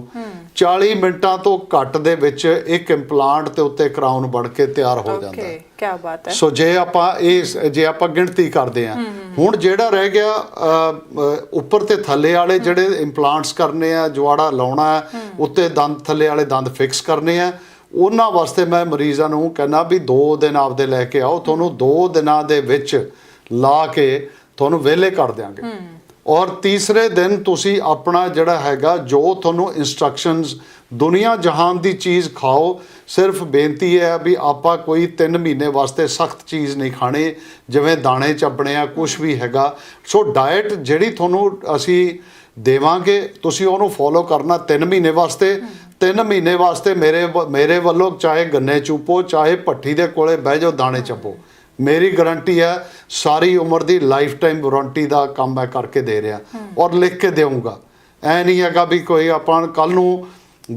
40 ਮਿੰਟਾਂ ਤੋਂ ਘੱਟ ਦੇ ਵਿੱਚ ਇੱਕ ਇੰਪਲਾਂਟ ਤੇ ਉੱਤੇ ਕਰਾਊਨ ਬਣ ਕੇ ਤਿਆਰ ਹੋ ਜਾਂਦਾ। ਓਕੇ ਹੈ ਕੀ ਬਾਤ ਹੈ। ਸੋ ਜੇ ਆਪਾਂ ਇਹ ਜੇ ਆਪਾਂ ਗਿਣਤੀ ਕਰਦੇ ਆ ਹੁਣ ਜਿਹੜਾ ਰਹਿ ਗਿਆ ਉੱਪਰ ਤੇ ਥੱਲੇ ਵਾਲੇ ਜਿਹੜੇ ਇੰਪਲਾਂਟਸ ਕਰਨੇ ਆ ਜਵਾੜਾ ਲਾਉਣਾ ਉੱਤੇ ਦੰਦ ਥੱਲੇ ਵਾਲੇ ਦੰਦ ਫਿਕਸ ਕਰਨੇ ਆ। ਉਹਨਾਂ ਵਾਸਤੇ ਮੈਂ ਮਰੀਜ਼ਾਂ ਨੂੰ ਕਹਿੰਦਾ ਵੀ 2 ਦਿਨ ਆਪਦੇ ਲੈ ਕੇ ਆਓ। ਤੁਹਾਨੂੰ 2 ਦਿਨਾਂ ਦੇ ਵਿੱਚ ਲਾ ਕੇ ਤੁਹਾਨੂੰ ਵਿਹਲੇ ਕਰ ਦਿਆਂਗੇ। ਔਰ ਤੀਸਰੇ ਦਿਨ ਤੁਸੀਂ ਆਪਣਾ ਜਿਹੜਾ ਹੈਗਾ, ਜੋ ਤੁਹਾਨੂੰ ਇਨਸਟਰਕਸ਼ਨਸ ਦੁਨੀਆ ਜਹਾਨ ਦੀ ਚੀਜ਼ ਖਾਓ, ਸਿਰਫ ਬੇਨਤੀ ਹੈ ਵੀ ਆਪਾਂ ਕੋਈ 3 ਮਹੀਨੇ ਵਾਸਤੇ ਸਖਤ ਚੀਜ਼ ਨਹੀਂ ਖਾਣੀ, ਜਿਵੇਂ ਦਾਣੇ ਚੱਬਣੇ ਆ ਕੁਝ ਵੀ ਹੈਗਾ। ਸੋ ਡਾਈਟ ਜਿਹੜੀ ਤੁਹਾਨੂੰ ਅਸੀਂ ਦੇਵਾਂਗੇ, ਤੁਸੀਂ ਉਹਨੂੰ ਫੋਲੋ ਕਰਨਾ 3 ਮਹੀਨੇ ਵਾਸਤੇ। 3 ਮਹੀਨੇ ਵਾਸਤੇ ਮੇਰੇ ਵ- ਮੇਰੇ ਵੱਲੋਂ ਚਾਹੇ ਗੰਨੇ ਚੂਪੋ, ਚਾਹੇ ਭੱਠੀ ਦੇ ਕੋਲੇ ਬਹਿ ਜਾਓ, ਦਾਣੇ ਚੱਪੋ ਮੇਰੀ ਗਾਰੰਟੀ ਹੈ ਸਾਰੀ ਉਮਰ ਦੀ ਲਾਈਫ ਟਾਈਮ ਵਾਰੰਟੀ ਦਾ ਕੰਮ ਮੈਂ ਕਰਕੇ ਦੇ ਰਿਹਾ ਔਰ ਲਿਖ ਕੇ ਦੇਵਾਂਗਾ ਐ ਨਹੀਂ ਹੈਗਾ ਵੀ ਕੋਈ ਆਪਾਂ ਕੱਲ ਨੂੰ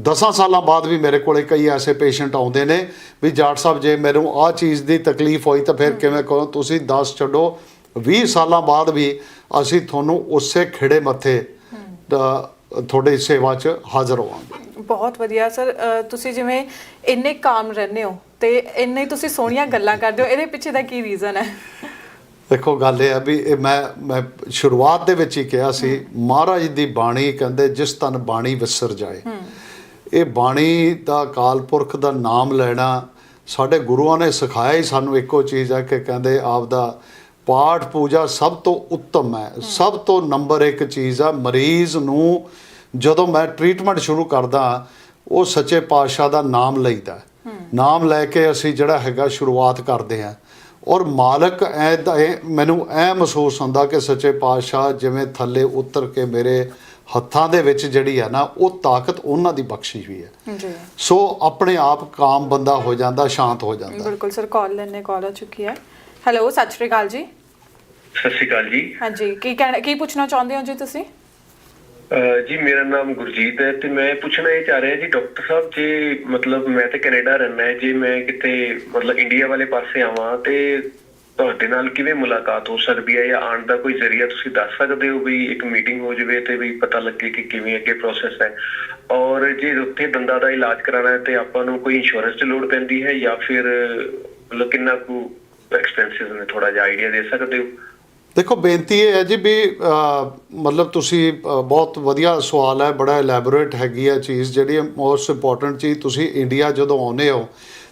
10 ਸਾਲਾਂ ਬਾਅਦ ਵੀ ਮੇਰੇ ਕੋਲੇ ਕਈ ਐਸੇ ਪੇਸ਼ੈਂਟ ਆਉਂਦੇ ਨੇ ਵੀ ਜਾਟ ਸਾਹਿਬ ਜੇ ਮੈਨੂੰ ਆਹ ਚੀਜ਼ ਦੀ ਤਕਲੀਫ ਹੋਈ ਤਾਂ ਫਿਰ ਕਿਵੇਂ ਕਹੋ ਤੁਸੀਂ 10 ਛੱਡੋ 20 ਸਾਲਾਂ ਬਾਅਦ ਵੀ ਅਸੀਂ ਤੁਹਾਨੂੰ ਉਸੇ ਖਿੜੇ ਮੱਥੇ ਤੁਹਾਡੀ ਸੇਵਾ 'ਚ ਹਾਜ਼ਰ ਹੋਵਾਂਗੇ। ਬਹੁਤ ਵਧੀਆ। ਸਰ ਤੁਸੀਂ ਜਿਵੇਂ ਇੰਨੇ ਕਾਮ ਰਹਿੰਦੇ ਹੋ ਤੇ ਇੰਨੇ ਤੁਸੀਂ ਸੋਹਣੀਆਂ ਗੱਲਾਂ ਕਰਦੇ ਹੋ ਇਹਦੇ ਪਿੱਛੇ ਦਾ ਕੀ ਰੀਜ਼ਨ ਹੈ? ਦੇਖੋ ਗੱਲ ਇਹ ਹੈ ਵੀ ਇਹ ਮੈਂ ਮੈਂ ਸ਼ੁਰੂਆਤ ਦੇ ਵਿੱਚ ਹੀ ਕਿਹਾ ਸੀ ਮਹਾਰਾਜ ਦੀ ਬਾਣੀ ਕਹਿੰਦੇ ਜਿਸ ਤਨ ਬਾਣੀ ਵਿਸਰ ਜਾਏ। ਇਹ ਬਾਣੀ ਦਾ ਅਕਾਲ ਪੁਰਖ ਦਾ ਨਾਮ ਲੈਣਾ ਸਾਡੇ ਗੁਰੂਆਂ ਨੇ ਸਿਖਾਇਆ ਹੀ ਸਾਨੂੰ ਇੱਕੋ ਚੀਜ਼ ਹੈ ਕਿ ਕਹਿੰਦੇ ਆਪ ਦਾ ਪਾਠ ਪੂਜਾ ਸਭ ਤੋਂ ਉੱਤਮ ਹੈ। ਸਭ ਤੋਂ ਨੰਬਰ ਇੱਕ ਚੀਜ਼ ਆ ਮਰੀਜ਼ ਨੂੰ ਜਦੋਂ ਮੈਂ ਟ੍ਰੀਟਮੈਂਟ ਸ਼ੁਰੂ ਕਰਦਾ ਉਹ ਸੱਚੇ ਪਾਤਸ਼ਾਹ ਦਾ ਨਾਮ ਲਈਦਾ ਨਾਮ ਲੈ ਕੇ ਅਸੀਂ ਜਿਹੜਾ ਹੈਗਾ ਸ਼ੁਰੂਆਤ ਕਰਦੇ ਹਾਂ। ਔਰ ਮਾਲਕ ਐ ਮੈਨੂੰ ਐ ਮਹਿਸੂਸ ਹੁੰਦਾ ਕਿ ਸੱਚੇ ਪਾਤਸ਼ਾਹ ਜਿਵੇਂ ਥੱਲੇ ਉਤਰ ਕੇ ਮੇਰੇ ਹੱਥਾਂ ਦੇ ਵਿੱਚ ਜਿਹੜੀ ਹੈ ਨਾ ਉਹ ਤਾਕਤ ਉਹਨਾਂ ਦੀ ਬਖਸ਼ਿਸ਼ ਵੀ ਹੈ। ਜੀ। ਸੋ ਆਪਣੇ ਆਪ ਕਾਮ ਬੰਦਾ ਹੋ ਜਾਂਦਾ ਸ਼ਾਂਤ ਹੋ ਜਾਂਦਾ। ਬਿਲਕੁਲ ਸਰ ਕਾਲ ਲੈਣੇ ਕਾਲ ਆ ਚੁੱਕੀ ਹੈ। ਹੈਲੋ ਸਤਿ ਸ਼੍ਰੀ ਅਕਾਲ ਜੀ। ਸਤਿ ਸ਼੍ਰੀ ਅਕਾਲ ਜੀ। ਹਾਂਜੀ ਕੀ ਕਹਿਣਾ ਕੀ ਪੁੱਛਣਾ ਚਾਹੁੰਦੇ ਹੋ ਜੀ ਤੁਸੀਂ? ਜੀ, ਮੇਰਾ ਨਾਮ ਗੁਰਜੀਤ ਹੈ ਤੇ ਮੈਂ ਪੁੱਛਣਾ ਇਹ ਚਾਹ ਰਿਹਾ ਜੀ, ਡਾਕਟਰ ਸਾਹਿਬ, ਜੇ ਮਤਲਬ ਮੈਂ ਤੇ ਕੈਨੇਡਾ ਰਹਿਣਾ ਹੈ, ਜੇ ਮੈਂ ਕਿਤੇ ਮਤਲਬ ਇੰਡੀਆ ਵਾਲੇ ਪਾਸੇ ਆਵਾਂ ਤੇ ਤੁਹਾਡੇ ਨਾਲ ਕਿਵੇਂ ਮੁਲਾਕਾਤ ਹੋ ਸਕਦੀ ਹੈ ਜਾਂ ਆਉਣ ਦਾ ਕੋਈ ਜ਼ਰੀਆ ਤੁਸੀਂ ਦੱਸ ਸਕਦੇ ਹੋ ਵੀ ਇੱਕ ਮੀਟਿੰਗ ਹੋ ਜਾਵੇ ਤੇ ਵੀ ਪਤਾ ਲੱਗੇ ਕਿ ਕਿਵੇਂ ਅੱਗੇ ਪ੍ਰੋਸੈਸ ਹੈ? ਔਰ ਜੇ ਉੱਥੇ ਦੰਦਾਂ ਦਾ ਇਲਾਜ ਕਰਾਉਣਾ ਹੈ ਤੇ ਆਪਾਂ ਨੂੰ ਕੋਈ ਇੰਸ਼ੋਰੈਂਸ ਦੀ ਲੋੜ ਪੈਂਦੀ ਹੈ ਜਾਂ ਫਿਰ ਮਤਲਬ ਕਿੰਨਾ ਕੁ ਐਕਸਪੈਂਸਿਸ ਨੇ ਥੋੜਾ ਜਿਹਾ ਆਈਡੀਆ ਦੇ ਸਕਦੇ ਹੋ? ਦੇਖੋ ਬੇਨਤੀ ਇਹ ਹੈ ਜੀ ਵੀ ਮਤਲਬ ਤੁਸੀਂ ਬਹੁਤ ਵਧੀਆ ਸਵਾਲ ਹੈ ਬੜਾ ਐਲੈਬੋਰੇਟ ਹੈਗੀ ਹੈ ਚੀਜ਼ ਜਿਹੜੀ ਮੋਸਟ ਇੰਪੋਰਟੈਂਟ ਚੀਜ਼ ਤੁਸੀਂ ਇੰਡੀਆ ਜਦੋਂ ਆਉਂਦੇ ਹੋ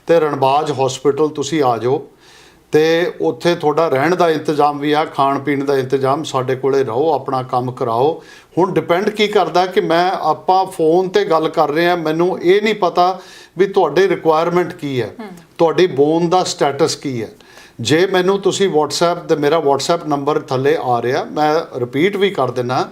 ਤੇ ਰਣਬਾਜ ਹਸਪੀਟਲ ਤੁਸੀਂ ਆ ਜਾਓ ਤੇ ਉੱਥੇ ਤੁਹਾਡਾ ਰਹਿਣ ਦਾ ਇੰਤਜ਼ਾਮ ਵੀ ਆ ਖਾਣ ਪੀਣ ਦਾ ਇੰਤਜ਼ਾਮ ਸਾਡੇ ਕੋਲੇ ਰਹੋ ਆਪਣਾ ਕੰਮ ਕਰਾਓ। ਹੁਣ ਡਿਪੈਂਡ ਕੀ ਕਰਦਾ ਕਿ ਮੈਂ ਆਪਾਂ ਫੋਨ ਤੇ ਗੱਲ ਕਰ ਰਹੇ ਆ ਮੈਨੂੰ ਇਹ ਨਹੀਂ ਪਤਾ ਵੀ ਤੁਹਾਡੇ ਰਿਕੁਆਇਰਮੈਂਟ ਕੀ ਹੈ ਤੁਹਾਡੀ ਬੋਨ ਦਾ ਸਟੇਟਸ ਕੀ ਹੈ। ਜੇ ਮੈਨੂੰ ਤੁਸੀਂ WhatsApp ਤੇ ਮੇਰਾ WhatsApp ਨੰਬਰ ਥੱਲੇ ਆ ਰਿਹਾ, ਮੈਂ ਰਿਪੀਟ ਵੀ ਕਰ ਦਿੰਨਾ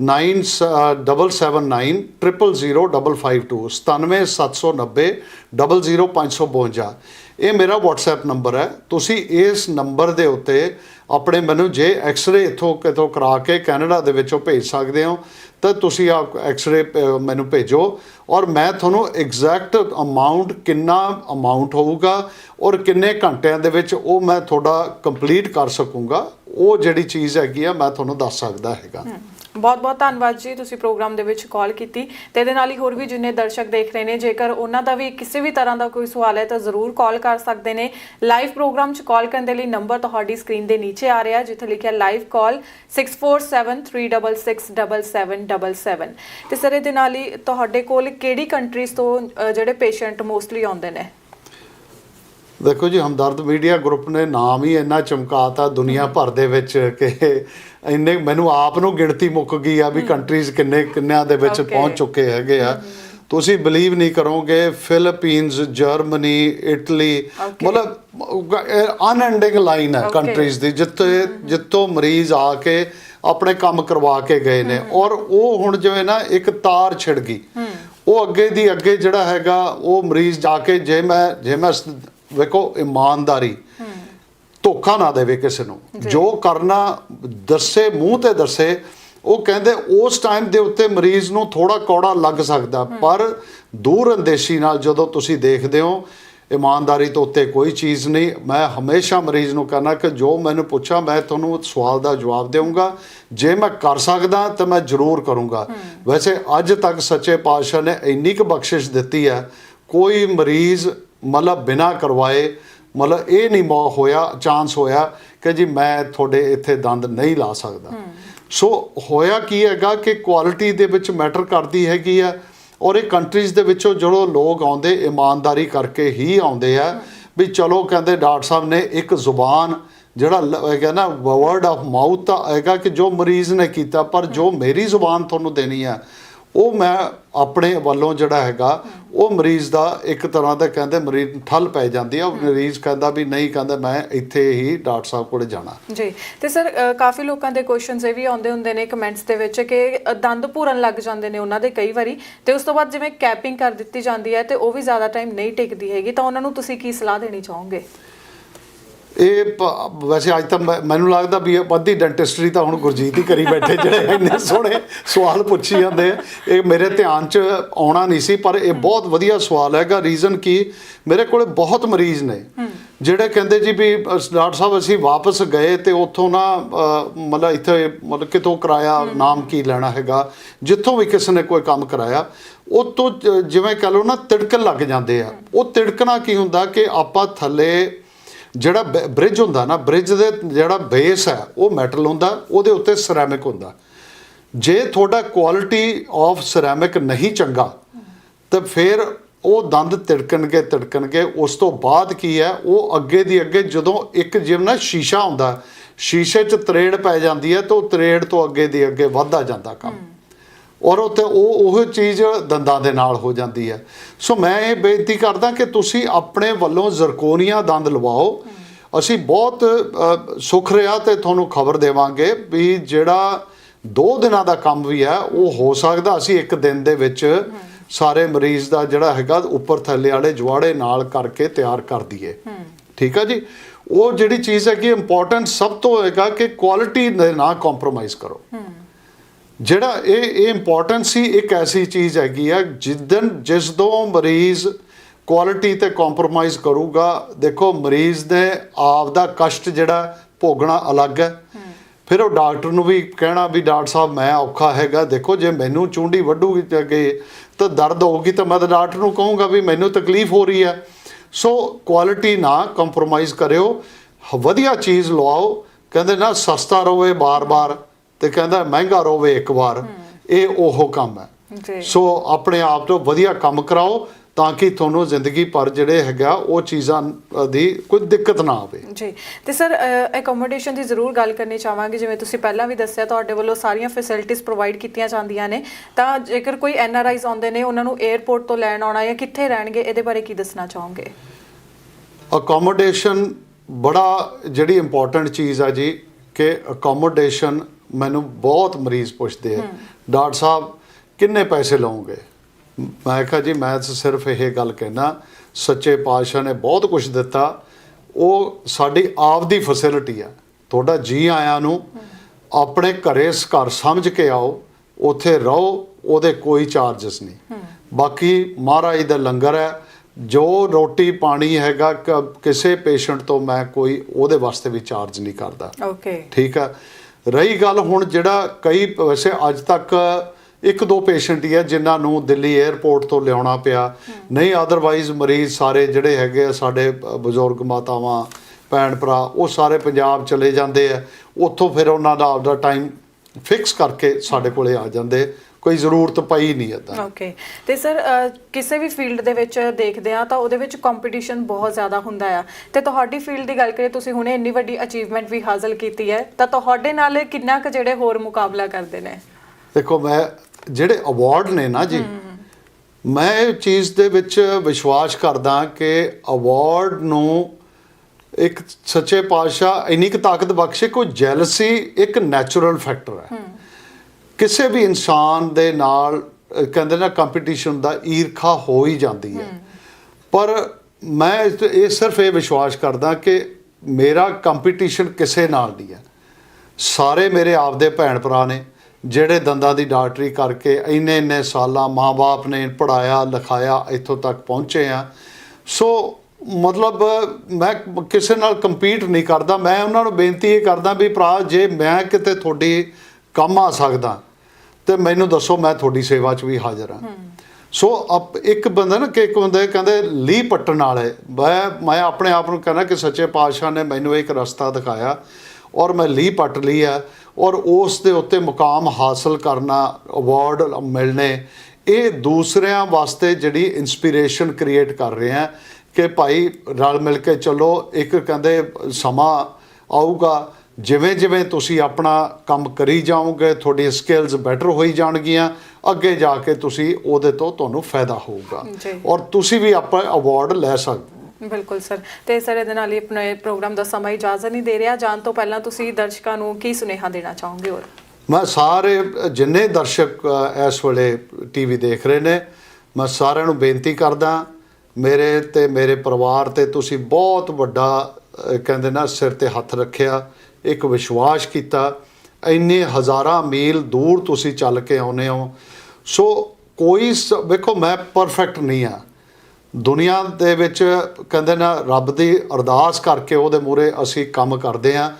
9779000552 97790 00552 ਇਹ ਮੇਰਾ WhatsApp ਨੰਬਰ ਹੈ। ਤੁਸੀਂ ਇਸ ਨੰਬਰ ਦੇ ਉੱਤੇ ਆਪਣੇ ਮੈਨੂੰ ਜੇ ਐਕਸ-ਰੇ ਇਥੋਂ ਕਿਤੋਂ ਕਰਾ ਕੇ ਕੈਨੇਡਾ ਦੇ ਵਿੱਚੋਂ ਭੇਜ ਸਕਦੇ ਹੋ। ਤਾਂ ਤੁਸੀਂ ਆਪ ਐਕਸ-ਰੇ ਮੈਨੂੰ ਭੇਜੋ ਔਰ ਮੈਂ ਤੁਹਾਨੂੰ ਐਗਜ਼ੈਕਟ ਅਮਾਉਂਟ ਕਿੰਨਾ ਅਮਾਉਂਟ ਹੋਊਗਾ ਔਰ ਕਿੰਨੇ ਘੰਟਿਆਂ ਦੇ ਵਿੱਚ ਉਹ ਮੈਂ ਤੁਹਾਡਾ ਕੰਪਲੀਟ ਕਰ ਸਕੂੰਗਾ। ਉਹ ਜਿਹੜੀ ਚੀਜ਼ ਹੈਗੀ ਆ, ਮੈਂ ਤੁਹਾਨੂੰ ਦੱਸ ਸਕਦਾ ਹੈਗਾ। ਬਹੁਤ ਬਹੁਤ ਧੰਨਵਾਦ ਜੀ ਤੁਸੀਂ ਪ੍ਰੋਗਰਾਮ ਦੇ ਵਿੱਚ ਕਾਲ ਕੀਤੀ ਤੇ ਇਹਦੇ ਨਾਲ ਹੀ ਹੋਰ ਵੀ ਜਿੰਨੇ ਦਰਸ਼ਕ ਦੇਖ ਰਹੇ ਨੇ, ਜੇਕਰ ਉਹਨਾਂ ਦਾ ਵੀ ਕਿਸੇ ਵੀ ਤਰ੍ਹਾਂ ਦਾ ਕੋਈ ਸਵਾਲ ਹੈ ਤਾਂ ਜ਼ਰੂਰ ਕਾਲ ਕਰ ਸਕਦੇ ਨੇ। ਲਾਈਵ ਪ੍ਰੋਗਰਾਮ 'ਚ ਕਾਲ ਕਰਨ ਦੇ ਲਈ ਨੰਬਰ ਤੁਹਾਡੀ ਸਕਰੀਨ ਦੇ ਨੀਚੇ ਆ ਰਿਹਾ, ਜਿੱਥੇ ਲਿਖਿਆ ਲਾਈਵ ਕਾਲ 6473667777 ਤੇ ਸਰ ਇਹਦੇ ਨਾਲ ਹੀ ਤੁਹਾਡੇ ਕੋਲ ਕਿਹੜੀ ਕੰਟਰੀਜ਼ ਤੋਂ ਜਿਹੜੇ ਪੇਸ਼ੈਂਟ ਮੋਸਟਲੀ ਆਉਂਦੇ ਨੇ? ਦੇਖੋ ਜੀ ਹਮਦਰਦ ਮੀਡੀਆ ਗਰੁੱਪ ਨੇ ਨਾਮ ਹੀ ਇੰਨਾ ਚਮਕਾਤਾ ਦੁਨੀਆ ਭਰ ਦੇ ਵਿੱਚ ਕਿ ਇੰਨੇ ਮੈਨੂੰ ਆਪ ਨੂੰ ਗਿਣਤੀ ਮੁੱਕ ਗਈ ਆ ਵੀ ਕੰਟਰੀਜ਼ ਕਿੰਨੇ ਕਿੰਨਿਆਂ ਦੇ ਵਿੱਚ. ਪਹੁੰਚ ਚੁੱਕੇ ਹੈਗੇ ਆ। ਤੁਸੀਂ ਬਲੀਵ ਨਹੀਂ ਕਰੋਗੇ ਫਿਲੀਪੀਨਜ਼ ਜਰਮਨੀ ਇਟਲੀ. ਮਤਲਬ ਅਨਐਂਡਿੰਗ ਲਾਈਨ ਹੈ. ਕੰਟਰੀਜ਼ ਦੀ ਜਿੱਥੇ ਜਿੱਥੋਂ ਮਰੀਜ਼ ਆ ਕੇ ਆਪਣੇ ਕੰਮ ਕਰਵਾ ਕੇ ਗਏ ਨੇ। ਔਰ ਉਹ ਹੁਣ ਜਿਵੇਂ ਨਾ ਇੱਕ ਤਾਰ ਛਿੜ ਗਈ। ਉਹ ਅੱਗੇ ਦੀ ਅੱਗੇ ਜਿਹੜਾ ਹੈਗਾ ਉਹ ਮਰੀਜ਼ ਜਾ ਕੇ ਜੇ ਮੈਂ ਜੇ ਮੈਂ ਵੇਖੋ ਇਮਾਨਦਾਰੀ। ਧੋਖਾ ਨਾ ਦੇਵੇ ਕਿਸੇ ਨੂੰ। ਜੋ। ਕਰਨਾ ਦੱਸੇ ਮੂੰਹ ਤੇ ਦੱਸੇ ਉਹ ਕਹਿੰਦੇ ਉਸ ਟਾਈਮ ਦੇ ਉੱਤੇ ਮਰੀਜ਼ ਨੂੰ ਥੋੜਾ ਕੌੜਾ ਲੱਗ ਸਕਦਾ। ਪਰ ਦੂਰ ਅੰਦੇਸ਼ੀ ਨਾਲ ਜਦੋਂ ਤੁਸੀਂ ਦੇਖਦੇ ਹੋ ਇਮਾਨਦਾਰੀ ਤੋਂ ਉੱਤੇ ਕੋਈ ਚੀਜ਼ ਨਹੀਂ। ਮੈਂ ਹਮੇਸ਼ਾ ਮਰੀਜ਼ ਨੂੰ ਕਹਿੰਦਾ ਕਿ ਜੋ ਮੈਨੂੰ ਪੁੱਛਾ ਮੈਂ ਤੁਹਾਨੂੰ ਸਵਾਲ ਦਾ ਜਵਾਬ ਦੇਵਾਂਗਾ ਜੇ ਮੈਂ ਕਰ ਸਕਦਾ ਤਾਂ ਮੈਂ ਜ਼ਰੂਰ ਕਰੂੰਗਾ। ਵੈਸੇ ਅੱਜ ਤੱਕ ਸੱਚੇ ਪਾਤਸ਼ਾਹ ਨੇ ਇੰਨੀ ਕੁ ਬਖਸ਼ਿਸ਼ ਦਿੱਤੀ ਹੈ ਕੋਈ ਮਰੀਜ਼ ਮਤਲਬ ਬਿਨਾ ਕਰਵਾਏ ਮਤਲਬ ਇਹ ਨਹੀਂ ਮੌ ਹੋਇਆ ਚਾਂਸ ਹੋਇਆ ਕਿ ਜੀ ਮੈਂ ਤੁਹਾਡੇ ਇੱਥੇ ਦੰਦ ਨਹੀਂ ਲਾ ਸਕਦਾ। ਸੋ ਹੋਇਆ ਕੀ ਹੈਗਾ ਕਿ ਕੁਆਲਿਟੀ ਦੇ ਵਿੱਚ ਮੈਟਰ ਕਰਦੀ ਹੈਗੀ ਆ ਔਰ ਇਹ ਕੰਟਰੀਜ਼ ਦੇ ਵਿੱਚੋਂ ਜਦੋਂ ਲੋਕ ਆਉਂਦੇ ਇਮਾਨਦਾਰੀ ਕਰਕੇ ਹੀ ਆਉਂਦੇ ਆ ਵੀ ਚਲੋ ਕਹਿੰਦੇ ਡਾਕਟਰ ਸਾਹਿਬ ਨੇ ਇੱਕ ਜ਼ੁਬਾਨ ਜਿਹੜਾ ਹੈਗਾ ਨਾ ਵਰਡ ਆਫ ਮਾਊਥ ਹੈਗਾ ਕਿ ਜੋ ਮਰੀਜ਼ ਨੇ ਕੀਤਾ ਪਰ ਜੋ ਮੇਰੀ ਜ਼ੁਬਾਨ ਤੁਹਾਨੂੰ ਦੇਣੀ ਆ ਉਹ ਮੈਂ ਆਪਣੇ ਵੱਲੋਂ ਜਿਹੜਾ ਹੈਗਾ ਉਹ ਮਰੀਜ਼ ਦਾ ਇੱਕ ਤਰ੍ਹਾਂ ਦਾ ਕਹਿੰਦੇ ਮਰੀਜ਼ ਨੂੰ ਠੱਲ ਪੈ ਜਾਂਦੀ ਆ ਉਹ ਮਰੀਜ਼ ਕਹਿੰਦਾ ਵੀ ਨਹੀਂ ਕਹਿੰਦਾ ਮੈਂ ਇੱਥੇ ਹੀ ਡਾਕਟਰ ਸਾਹਿਬ ਕੋਲੇ ਜਾਣਾ। ਜੀ ਤੇ ਸਰ ਕਾਫੀ ਲੋਕਾਂ ਦੇ ਕੁਐਸਚਨਸ ਇਹ ਵੀ ਆਉਂਦੇ ਹੁੰਦੇ ਨੇ ਕਮੈਂਟਸ ਦੇ ਵਿੱਚ ਕਿ ਦੰਦ ਭੂਰਨ ਲੱਗ ਜਾਂਦੇ ਨੇ ਉਹਨਾਂ ਦੇ ਕਈ ਵਾਰੀ ਤੇ ਉਸ ਤੋਂ ਬਾਅਦ ਜਿਵੇਂ ਕੈਪਿੰਗ ਕਰ ਦਿੱਤੀ ਜਾਂਦੀ ਹੈ ਤੇ ਉਹ ਵੀ ਜ਼ਿਆਦਾ ਟਾਈਮ ਨਹੀਂ ਟਿਕਦੀ ਹੈਗੀ ਤਾਂ ਉਹਨਾਂ ਨੂੰ ਤੁਸੀਂ ਕੀ ਸਲਾਹ ਦੇਣੀ ਚਾਹੋਗੇ? ਇਹ ਵੈਸੇ ਅੱਜ ਤਾਂ ਮੈਨੂੰ ਲੱਗਦਾ ਵੀ ਅੱਧੀ ਡੈਂਟਿਸਟਰੀ ਤਾਂ ਹੁਣ ਗੁਰਜੀਤ ਹੀ ਕਰੀ ਬੈਠੇ ਜਿਹੜੇ ਇੰਨੇ ਸੋਹਣੇ ਸਵਾਲ ਪੁੱਛੀ ਜਾਂਦੇ ਆ। ਇਹ ਮੇਰੇ ਧਿਆਨ 'ਚ ਆਉਣਾ ਨਹੀਂ ਸੀ ਪਰ ਇਹ ਬਹੁਤ ਵਧੀਆ ਸਵਾਲ ਹੈਗਾ। ਰੀਜ਼ਨ ਕੀ? ਮੇਰੇ ਕੋਲੇ ਬਹੁਤ ਮਰੀਜ਼ ਨੇ ਜਿਹੜੇ ਕਹਿੰਦੇ ਜੀ ਵੀ ਡਾਕਟਰ ਸਾਹਿਬ ਅਸੀਂ ਵਾਪਸ ਗਏ ਤੇ ਉੱਥੋਂ ਨਾ ਮਤਲਬ ਇੱਥੇ ਮਤਲਬ ਕਿਤੋਂ ਕਰਾਇਆ ਨਾਮ ਕੀ ਲੈਣਾ ਹੈਗਾ ਜਿੱਥੋਂ ਵੀ ਕਿਸੇ ਨੇ ਕੋਈ ਕੰਮ ਕਰਾਇਆ ਉਹ ਤੋਂ ਜਿਵੇਂ ਕਹ ਲਓ ਨਾ ਤਿੜਕਣ ਲੱਗ ਜਾਂਦੇ ਆ। ਉਹ ਤਿੜਕਣਾ ਕੀ ਹੁੰਦਾ ਕਿ ਆਪਾਂ ਥੱਲੇ ਜਿਹੜਾ ਬ੍ਰਿਜ ਹੁੰਦਾ ਨਾ ਬ੍ਰਿਜ ਦੇ ਜਿਹੜਾ ਬੇਸ ਹੈ, ਉਹ ਮੈਟਲ ਹੁੰਦਾ, ਉਹਦੇ ਉੱਤੇ ਸਿਰੈਮਿਕ ਹੁੰਦਾ। ਜੇ ਤੁਹਾਡਾ ਕੁਆਲਿਟੀ ਆਫ ਸਿਰੈਮਿਕ ਨਹੀਂ ਚੰਗਾ, ਤਾਂ ਫਿਰ ਉਹ ਦੰਦ ਤਿੜਕਣਗੇ ਤਿੜਕਣਗੇ। ਉਸ ਤੋਂ ਬਾਅਦ ਕੀ ਹੈ, ਉਹ ਅੱਗੇ ਦੀ ਅੱਗੇ ਜਦੋਂ ਇੱਕ ਜਿਵੇਂ ਨਾ ਸ਼ੀਸ਼ਾ ਹੁੰਦਾ, ਸ਼ੀਸ਼ੇ 'ਚ ਤਰੇੜ ਪੈ ਜਾਂਦੀ ਹੈ, ਤਾਂ ਉਹ ਤਰੇੜ ਤੋਂ ਅੱਗੇ ਦੀ ਅੱਗੇ ਵੱਧਦਾ ਜਾਂਦਾ ਕੰਮ। ਔਰ ਉੱਤੇ ਉਹ ਉਹ ਚੀਜ਼ ਦੰਦਾਂ ਦੇ ਨਾਲ ਹੋ ਜਾਂਦੀ ਹੈ। ਸੋ ਮੈਂ ਇਹ ਬੇਨਤੀ ਕਰਦਾ ਕਿ ਤੁਸੀਂ ਆਪਣੇ ਵੱਲੋਂ ਜ਼ਰਕੋਨੀਆ ਦੰਦ ਲਵਾਓ। ਅਸੀਂ ਬਹੁਤ ਅ, ਸੁਖ ਰਿਹਾ ਤੇ ਤੁਹਾਨੂੰ ਖਬਰ ਦੇਵਾਂਗੇ ਵੀ ਜਿਹੜਾ 2 ਦਿਨਾਂ ਦਾ ਕੰਮ ਵੀ ਹੈ ਉਹ ਹੋ ਸਕਦਾ। ਅਸੀਂ ਇੱਕ ਦਿਨ ਦੇ ਵਿੱਚ ਸਾਰੇ ਮਰੀਜ਼ ਦਾ ਜਿਹੜਾ ਹੈਗਾ ਉੱਪਰ ਥੱਲੇ ਵਾਲੇ ਜਵਾੜੇ ਨਾਲ ਕਰਕੇ ਤਿਆਰ ਕਰ ਦਈਏ। ਠੀਕ ਆ ਜੀ? ਉਹ ਜਿਹੜੀ ਚੀਜ਼ ਹੈਗੀ ਇੰਪੋਰਟੈਂਟ ਸਭ ਤੋਂ ਹੈਗਾ ਕਿ ਕੁਆਲਿਟੀ ਦੇ ਨਾਲ ਕੰਪਰੋਮਾਈਜ਼ ਕਰੋ। ਜਿਹੜਾ ਇਹ ਇਹ ਇੰਪੋਰਟੈਂਸ ਸੀ, ਇੱਕ ਐਸੀ ਚੀਜ਼ ਹੈਗੀ ਆ ਜਿੱਦਨ ਜਿਸ ਤੋਂ ਮਰੀਜ਼ ਕੁਆਲਿਟੀ ਤੇ ਕੰਪਰੋਮਾਈਜ਼ ਕਰੂਗਾ, ਦੇਖੋ ਮਰੀਜ਼ ਨੇ ਆਪ ਦਾ ਕਸ਼ਟ ਜਿਹੜਾ ਭੋਗਣਾ ਅਲੱਗ ਹੈ। ਫਿਰ ਉਹ ਡਾਕਟਰ ਨੂੰ ਵੀ ਕਹਿਣਾ ਵੀ ਡਾਕਟਰ ਸਾਹਿਬ, ਮੈਂ ਔਖਾ ਹੈਗਾ, ਦੇਖੋ ਜੇ ਮੈਨੂੰ ਚੁੰਡੀ ਵੱਢੂਗੀ ਤੇ ਅੱਗੇ ਤਾਂ ਦਰਦ ਹੋਊਗੀ ਤਾਂ ਮੈਂ ਤਾਂ ਡਾਕਟਰ ਨੂੰ ਕਹੂੰਗਾ ਵੀ ਮੈਨੂੰ ਤਕਲੀਫ ਹੋ ਰਹੀ ਹੈ। ਸੋ ਕੁਆਲਿਟੀ ਨਾ ਕੰਪਰੋਮਾਈਜ਼ ਕਰਿਓ, ਵਧੀਆ ਚੀਜ਼ ਲਵਾਓ, ਕਹਿੰਦੇ ਨਾ ਸਸਤਾ ਰੋਵੇ ਬਾਰ-ਬਾਰ। ਤੇ ਕਹਿੰਦਾ ਮਹਿੰਗਾ ਰੋਵੇ ਇੱਕ ਵਾਰ। ਇਹ ਉਹ ਕੰਮ ਹੈ। ਜੀ। ਸੋ ਆਪਣੇ ਆਪ ਤੋਂ ਵਧੀਆ ਕੰਮ ਕਰਾਓ ਤਾਂ ਕਿ ਤੁਹਾਨੂੰ ਜ਼ਿੰਦਗੀ ਭਰ ਜਿਹੜੇ ਹੈਗਾ ਉਹ ਚੀਜ਼ਾਂ ਦੀ ਕੋਈ ਦਿੱਕਤ ਨਾ ਆਵੇ। ਜੀ। ਤੇ ਸਰ ਅਕੋਮੋਡੇਸ਼ਨ ਦੀ ਜ਼ਰੂਰ ਗੱਲ ਕਰਨੀ ਚਾਹਾਂਗੇ। ਜਿਵੇਂ ਤੁਸੀਂ ਪਹਿਲਾਂ ਵੀ ਦੱਸਿਆ ਤੁਹਾਡੇ ਵੱਲੋਂ ਸਾਰੀਆਂ ਫੈਸਿਲਿਟੀਆਂ ਪ੍ਰੋਵਾਈਡ ਕੀਤੀਆਂ ਜਾਂਦੀਆਂ ਨੇ। ਤਾਂ ਜੇਕਰ ਕੋਈ ਐਨਆਰਆਈਜ਼ ਆਉਂਦੇ ਨੇ ਉਹਨਾਂ ਨੂੰ 에ਅਰਪੋਰਟ ਤੋਂ ਲੈਣ ਆਉਣਾ ਜਾਂ ਕਿੱਥੇ ਰਹਿਣਗੇ ਇਹਦੇ ਬਾਰੇ ਕੀ ਦੱਸਣਾ ਚਾਹੋਗੇ? ਅਕੋਮੋਡੇਸ਼ਨ ਬੜਾ ਜਿਹੜੀ ਇੰਪੋਰਟੈਂਟ ਚੀਜ਼ ਆ ਜੀ ਕਿ ਅਕੋਮੋਡੇਸ਼ਨ ਮੈਨੂੰ ਬਹੁਤ ਮਰੀਜ਼ ਪੁੱਛਦੇ ਆ। ਡਾਕਟਰ ਸਾਹਿਬ ਕਿੰਨੇ ਪੈਸੇ ਲਓਗੇ? ਮੈਂ ਕਿਹਾ ਜੀ ਮੈਂ ਸਿਰਫ ਇਹ ਗੱਲ ਕਹਿਣਾ ਸੱਚੇ ਪਾਤਸ਼ਾਹ ਨੇ ਬਹੁਤ ਕੁਝ ਦਿੱਤਾ। ਉਹ ਸਾਡੀ ਆਪ ਦੀ ਫੈਸਿਲਿਟੀ ਆ। ਤੁਹਾਡਾ ਜੀ ਆਇਆਂ ਨੂੰ ਆਪਣੇ ਘਰੇ ਘਰ ਸਮਝ ਕੇ ਆਓ ਉੱਥੇ ਰਹੋ ਉਹਦੇ ਕੋਈ ਚਾਰजेस ਨਹੀਂ। ਬਾਕੀ ਮਹਾਰਾਜ ਦਾ ਲੰਗਰ ਹੈ। ਜੋ ਰੋਟੀ ਪਾਣੀ ਹੈਗਾ ਕਿਸੇ ਪੇਸ਼ੈਂਟ ਤੋਂ ਮੈਂ ਕੋਈ ਉਹਦੇ ਵਾਸਤੇ ਵੀ ਚਾਰਜ ਨਹੀਂ ਕਰਦਾ। ਓਕੇ ਠੀਕ ਆ ਰਹੀ ਗੱਲ ਹੁਣ ਜਿਹੜਾ ਕਈ ਵੈਸੇ ਅੱਜ ਤੱਕ ਇੱਕ ਦੋ ਪੇਸ਼ੈਂਟ ਹੀ ਆ ਜਿਨ੍ਹਾਂ ਨੂੰ ਦਿੱਲੀ 에ਅਰਪੋਰਟ ਤੋਂ ਲਿਆਉਣਾ ਪਿਆ। ਨਹੀਂ ਅਦਰਵਾਈਜ਼ ਮਰੀਜ਼ ਸਾਰੇ ਜਿਹੜੇ ਹੈਗੇ ਆ, ਸਾਡੇ ਬਜ਼ੁਰਗ ਮਾਤਾਵਾਂ, ਭੈਣ ਭਰਾ, ਉਹ ਸਾਰੇ ਪੰਜਾਬ ਚਲੇ ਜਾਂਦੇ ਆ। ਉੱਥੋਂ ਫਿਰ ਉਹਨਾਂ ਦਾ ਆਪਦਾ ਟਾਈਮ ਫਿਕਸ ਕਰਕੇ ਸਾਡੇ ਕੋਲੇ ਆ ਜਾਂਦੇ। ਕੋਈ ਜ਼ਰੂਰਤ ਪਈ ਨਹੀਂ ਏਦਾਂ। ਓਕੇ ਤੇ ਸਰ ਕਿਸੇ ਵੀ ਫੀਲਡ ਦੇ ਵਿੱਚ ਦੇਖਦੇ ਆ ਤਾਂ ਉਹਦੇ ਵਿੱਚ ਕੰਪੀਟੀਸ਼ਨ ਬਹੁਤ ਜ਼ਿਆਦਾ ਹੁੰਦਾ ਆ। ਤੇ ਤੁਹਾਡੀ ਫੀਲਡ ਦੀ ਗੱਲ ਕਰੀਏ ਤੁਸੀਂ ਹੁਣੇ ਇੰਨੀ ਵੱਡੀ ਅਚੀਵਮੈਂਟ ਵੀ ਹਾਸਲ ਕੀਤੀ ਹੈ ਤਾਂ ਤੁਹਾਡੇ ਨਾਲ ਕਿੰਨਾ ਕੁ ਜਿਹੜੇ ਹੋਰ ਮੁਕਾਬਲਾ ਕਰਦੇ ਨੇ? ਦੇਖੋ ਮੈਂ ਜਿਹੜੇ ਅਵਾਰਡ ਨੇ ਨਾ ਜੀ ਮੈਂ ਇਹ ਚੀਜ਼ ਦੇ ਵਿੱਚ ਵਿਸ਼ਵਾਸ ਕਰਦਾ ਕਿ ਅਵਾਰਡ ਨੂੰ ਇੱਕ ਸੱਚੇ ਪਾਤਸ਼ਾਹ ਇੰਨੀ ਕੁ ਤਾਕਤ ਬਖਸ਼ੇ ਕੋਈ ਜੈਲਸੀ ਇੱਕ ਨੈਚੁਰਲ ਫੈਕਟਰ ਹੈ। ਕਿਸੇ ਵੀ ਇਨਸਾਨ ਦੇ ਨਾਲ ਕਹਿੰਦੇ ਨਾ ਕੰਪੀਟੀਸ਼ਨ ਦਾ ਈਰਖਾ ਹੋ ਹੀ ਜਾਂਦੀ ਹੈ। ਪਰ ਮੈਂ ਇਹ ਸਿਰਫ ਇਹ ਵਿਸ਼ਵਾਸ ਕਰਦਾ ਕਿ ਮੇਰਾ ਕੰਪੀਟੀਸ਼ਨ ਕਿਸੇ ਨਾਲ ਨਹੀਂ ਹੈ। ਸਾਰੇ ਮੇਰੇ ਆਪਦੇ ਭੈਣ ਭਰਾ ਨੇ, ਜਿਹੜੇ ਦੰਦਾਂ ਦੀ ਡਾਕਟਰੀ ਕਰਕੇ ਇੰਨੇ ਇੰਨੇ ਸਾਲਾਂ ਮਾਂ-ਬਾਪ ਨੇ ਪੜਾਇਆ ਲਿਖਾਇਆ, ਇੱਥੋਂ ਤੱਕ ਪਹੁੰਚੇ ਆ। ਸੋ ਮਤਲਬ ਮੈਂ ਕਿਸੇ ਨਾਲ ਕੰਪੀਟ ਨਹੀਂ ਕਰਦਾ। ਮੈਂ ਉਹਨਾਂ ਨੂੰ ਬੇਨਤੀ ਇਹ ਕਰਦਾ ਵੀ ਭਰਾ, ਜੇ ਮੈਂ ਕਿਤੇ ਤੁਹਾਡੀ ਕੰਮ ਆ ਸਕਦਾ ਤੇ ਮੈਨੂੰ ਦੱਸੋ ਮੈਂ ਤੁਹਾਡੀ ਸੇਵਾ 'ਚ ਵੀ ਹਾਜ਼ਰ ਹਾਂ। ਸੋ ਅਪ, ਇੱਕ ਬੰਦਾ ਨਾ ਕਿ ਇੱਕ ਬੰਦੇ ਕਹਿੰਦੇ ਲੀ ਪੱਟਣ ਵਾਲੇ। ਮੈਂ ਮੈਂ ਆਪਣੇ ਆਪ ਨੂੰ ਕਹਿੰਦਾ ਕਿ ਸੱਚੇ ਪਾਤਸ਼ਾਹ ਨੇ ਮੈਨੂੰ ਇੱਕ ਰਸਤਾ ਦਿਖਾਇਆ ਔਰ ਮੈਂ ਲੀ ਪੱਟ ਲਈ ਹੈ ਔਰ ਉਸ ਦੇ ਉੱਤੇ ਮੁਕਾਮ ਹਾਸਲ ਕਰਨਾ ਅਵਾਰਡ ਮਿਲਣੇ, ਇਹ ਦੂਸਰਿਆਂ ਵਾਸਤੇ ਜਿਹੜੀ ਇਨਸਪੀਰੇਸ਼ਨ ਕ੍ਰੀਏਟ ਕਰ ਰਹੇ ਆ ਕਿ ਭਾਈ ਰਲ ਮਿਲ ਕੇ ਚੱਲੋ, ਇੱਕ ਕਹਿੰਦੇ ਸਮਾਂ ਆਊਗਾ ਜਿਵੇਂ ਜਿਵੇਂ ਤੁਸੀਂ ਆਪਣਾ ਕੰਮ ਕਰੀ ਜਾਓਗੇ ਤੁਹਾਡੀ ਸਕਿੱਲਸ ਬੈਟਰ ਹੋਈ ਜਾਣਗੀਆਂ ਅੱਗੇ ਜਾ ਕੇ ਤੁਸੀਂ ਉਹਦੇ ਤੋਂ ਤੁਹਾਨੂੰ ਫਾਇਦਾ ਹੋਊਗਾ। ਔਰ ਤੁਸੀਂ ਵੀ ਆਪਾਂ ਅਵਾਰਡ ਲੈ ਸਕਦੇ। ਬਿਲਕੁਲ ਸਰ ਤੇ ਸਰ ਇਹਦੇ ਨਾਲ ਹੀ ਆਪਣੇ ਪ੍ਰੋਗਰਾਮ ਦਾ ਸਮਾਂ ਇਜਾਜ਼ਤ ਨਹੀਂ ਦੇ ਰਿਹਾ ਜਾਣ ਤੋਂ ਪਹਿਲਾਂ ਤੁਸੀਂ ਦਰਸ਼ਕਾਂ ਨੂੰ ਕੀ ਸੁਨੇਹਾ ਦੇਣਾ ਚਾਹੋਗੇ ਹੋਰ ਮੈਂ ਸਾਰੇ ਜਿੰਨੇ ਦਰਸ਼ਕ ਇਸ ਵੇਲੇ ਟੀਵੀ ਦੇਖ ਰਹੇ ਨੇ ਮੈਂ ਸਾਰਿਆਂ ਨੂੰ ਬੇਨਤੀ ਕਰਦਾ ਮੇਰੇ ਤੇ ਮੇਰੇ ਪਰਿਵਾਰ ਤੇ ਤੁਸੀਂ ਬਹੁਤ ਵੱਡਾ ਕਹਿੰਦੇ ਨਾ ਸਿਰ ਤੇ ਹੱਥ ਰੱਖਿਆ ਇੱਕ ਵਿਸ਼ਵਾਸ ਕੀਤਾ ਇੰਨੇ ਹਜ਼ਾਰਾਂ ਮੀਲ ਦੂਰ ਤੁਸੀਂ ਚੱਲ ਕੇ ਆਉਨੇ ਹੋ। ਸੋ ਕੋਈ ਵੇਖੋ ਮੈਂ ਪਰਫੈਕਟ ਨਹੀਂ ਆ ਦੁਨੀਆ ਦੇ ਵਿੱਚ ਕਹਿੰਦੇ ਨਾ ਰੱਬ ਦੀ ਅਰਦਾਸ ਕਰਕੇ ਉਹਦੇ ਮੂਰੇ ਅਸੀਂ ਕੰਮ ਕਰਦੇ ਆ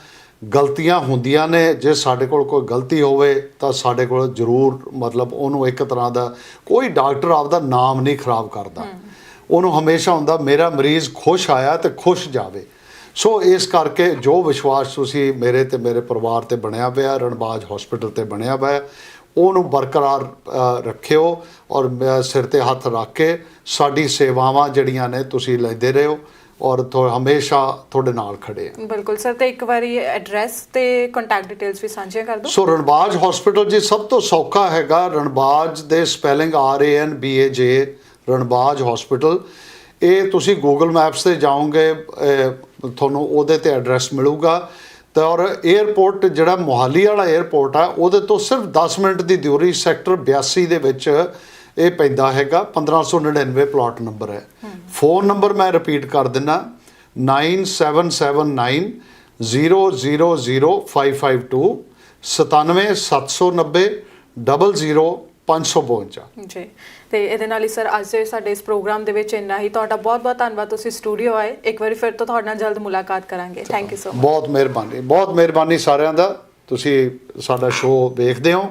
ਗਲਤੀਆਂ ਹੁੰਦੀਆਂ ਨੇ ਜੇ ਸਾਡੇ ਕੋਲ ਕੋਈ ਗਲਤੀ ਹੋਵੇ ਤਾਂ ਸਾਡੇ ਕੋਲ ਜ਼ਰੂਰ ਮਤਲਬ ਉਹਨੂੰ ਇੱਕ ਤਰ੍ਹਾਂ ਦਾ ਕੋਈ ਡਾਕਟਰ ਆਪਦਾ ਨਾਮ ਨਹੀਂ ਖਰਾਬ ਕਰਦਾ। ਉਹਨੂੰ ਹਮੇਸ਼ਾ ਹੁੰਦਾ ਮੇਰਾ ਮਰੀਜ਼ ਖੁਸ਼ ਆਇਆ ਤੇ ਖੁਸ਼ ਜਾਵੇ। ਸੋ ਇਸ ਕਰਕੇ ਜੋ ਵਿਸ਼ਵਾਸ ਤੁਸੀਂ ਮੇਰੇ ਤੇ ਮੇਰੇ ਪਰਿਵਾਰ ਤੇ ਬਣਿਆ ਪਿਆ ਰਣਬਾਜ ਹਸਪੀਟਲ ਤੇ ਬਣਿਆ ਪਿਆ ਉਹਨੂੰ ਬਰਕਰਾਰ ਰੱਖਿਓ ਔਰ ਸਿਰ ਤੇ ਹੱਥ ਰੱਖ ਕੇ ਸਾਡੀ ਸੇਵਾਵਾਂ ਜਿਹੜੀਆਂ ਨੇ ਤੁਸੀਂ ਲੈਂਦੇ ਰਹੋ ਔਰ ਤੁ ਹਮੇਸ਼ਾ ਤੁਹਾਡੇ ਨਾਲ ਖੜੇ ਆ। ਬਿਲਕੁਲ ਸਰ ਤੇ ਇੱਕ ਵਾਰੀ ਐਡਰੈਸ ਤੇ ਕੰਟੈਕਟ ਡਿਟੇਲਸ ਵੀ ਸਾਂਝੀਆਂ ਕਰ ਦਿਓ। ਸੋ ਰਣਬਾਜ ਹਸਪੀਟਲ ਜੀ ਸਭ ਤੋਂ ਸੌਖਾ ਹੈਗਾ ਰਣਬਾਜ ਦੇ spelling R A N B A J Ranbaj hospital ਇਹ ਤੁਸੀਂ ਗੂਗਲ ਮੈਪਸ ਤੇ ਜਾਓਗੇ ਤੁਹਾਨੂੰ ਉਹਦੇ ਤੇ ਐਡਰੈਸ ਮਿਲੂਗਾ ਤੇ ਔਰ 에ਅਰਪੋਰਟ ਜਿਹੜਾ ਮੋਹਾਲੀ ਵਾਲਾ 에ਅਰਪੋਰਟ ਆ ਉਹਦੇ ਤੋਂ ਸਿਰਫ 10 ਮਿੰਟ ਦੀ ਦੂਰੀ ਸੈਕਟਰ 82 ਦੇ ਵਿੱਚ ਇਹ ਪੈਂਦਾ ਹੈਗਾ 1599 ਪਲਾਟ ਨੰਬਰ ਹੈ ਫੋਨ ਨੰਬਰ ਮੈਂ ਰਿਪੀਟ ਕਰ ਦਿੰਨਾ 9779 000552 97790 00552 ਜੀ ਤੇ ਇਹਦੇ ਨਾਲ ਹੀ ਸਰ ਅੱਜ ਦੇ ਸਾਡੇ ਇਸ ਪ੍ਰੋਗਰਾਮ ਦੇ ਵਿੱਚ ਇੰਨਾ ਹੀ। ਤੁਹਾਡਾ ਬਹੁਤ ਬਹੁਤ ਧੰਨਵਾਦ, ਤੁਸੀਂ ਸਟੂਡੀਓ ਆਏ। ਇੱਕ ਵਾਰੀ ਫਿਰ ਤੋਂ ਤੁਹਾਡੇ ਨਾਲ ਜਲਦ ਮੁਲਾਕਾਤ ਕਰਾਂਗੇ। ਥੈਂਕ ਯੂ ਸੋ ਮਚ ਬਹੁਤ ਮਿਹਰਬਾਨੀ ਬਹੁਤ ਮਿਹਰਬਾਨੀ ਸਾਰਿਆਂ ਦਾ। ਤੁਸੀਂ ਸਾਡਾ ਸ਼ੋਅ ਵੇਖਦੇ ਹੋ।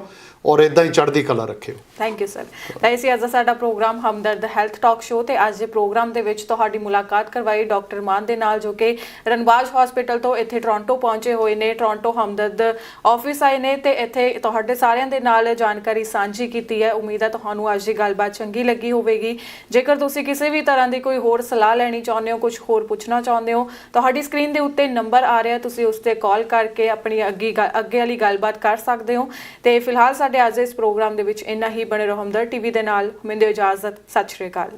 ਔਰ ਇਦਾਂ ਹੀ ਚੜ੍ਹਦੀ ਕਲਾ ਰੱਖਿਓ। ਥੈਂਕ ਯੂ ਸਰ ਤਾਂ ਇਸੇ ਅੱਜ ਦਾ ਸਾਡਾ programme Hamdard health talk show ਤੇ ਅੱਜ ਦੇ ਪ੍ਰੋਗਰਾਮ ਦੇ ਵਿੱਚ ਤੁਹਾਡੀ ਮੁਲਾਕਾਤ ਕਰਵਾਈ ਡਾਕਟਰ ਮਾਨ ਦੇ ਨਾਲ, ਜੋ ਕਿ ਰਣਵਾਜ ਹਸਪੀਟਲ ਤੋਂ ਇੱਥੇ ਟੋਰਾਂਟੋ ਪਹੁੰਚੇ ਹੋਏ ਨੇ। ਟੋਰਾਂਟੋ ਹਮਦਰਦ ਆਫਿਸ ਆਏ ਨੇ ਤੇ ਇੱਥੇ ਤੁਹਾਡੇ ਸਾਰਿਆਂ ਦੇ ਨਾਲ ਜਾਣਕਾਰੀ ਸਾਂਝੀ ਕੀਤੀ ਹੈ। ਉਮੀਦ ਹੈ ਤੁਹਾਨੂੰ ਅੱਜ ਦੀ ਗੱਲਬਾਤ ਚੰਗੀ ਲੱਗੀ ਹੋਵੇਗੀ। ਜੇਕਰ ਤੁਸੀਂ ਕਿਸੇ ਵੀ ਤਰ੍ਹਾਂ ਦੀ ਕੋਈ ਹੋਰ ਸਲਾਹ ਲੈਣੀ ਚਾਹੁੰਦੇ ਹੋ, ਕੁਝ ਹੋਰ ਪੁੱਛਣਾ ਚਾਹੁੰਦੇ ਹੋ, ਤੁਹਾਡੀ ਸਕਰੀਨ ਦੇ ਉੱਤੇ ਨੰਬਰ ਆ ਰਿਹਾ ਤੁਸੀਂ ਉਸ ਤੇ ਕਾਲ ਕਰਕੇ ਆਪਣੀ ਅੱਗੇ ਗੱਲ- ਅੱਗੇ ਵਾਲੀ ਗੱਲਬਾਤ ਕਰ ਸਕਦੇ ਹੋ। ਤੇ ਫਿਲਹਾਲ ਸਾਡੇ ਅੱਜ ਦੇ ਇਸ ਪ੍ਰੋਗਰਾਮ ਦੇ ਵਿੱਚ ਇੰਨਾ ਹੀ। ਬਣੇ ਰਹੋ ਹਮਦਰ ਟੀਵੀ ਦੇ ਨਾਲ। ਮੈਨੂੰ ਇਜਾਜ਼ਤ। ਸਤਿ ਸ਼੍ਰੀ ਅਕਾਲ।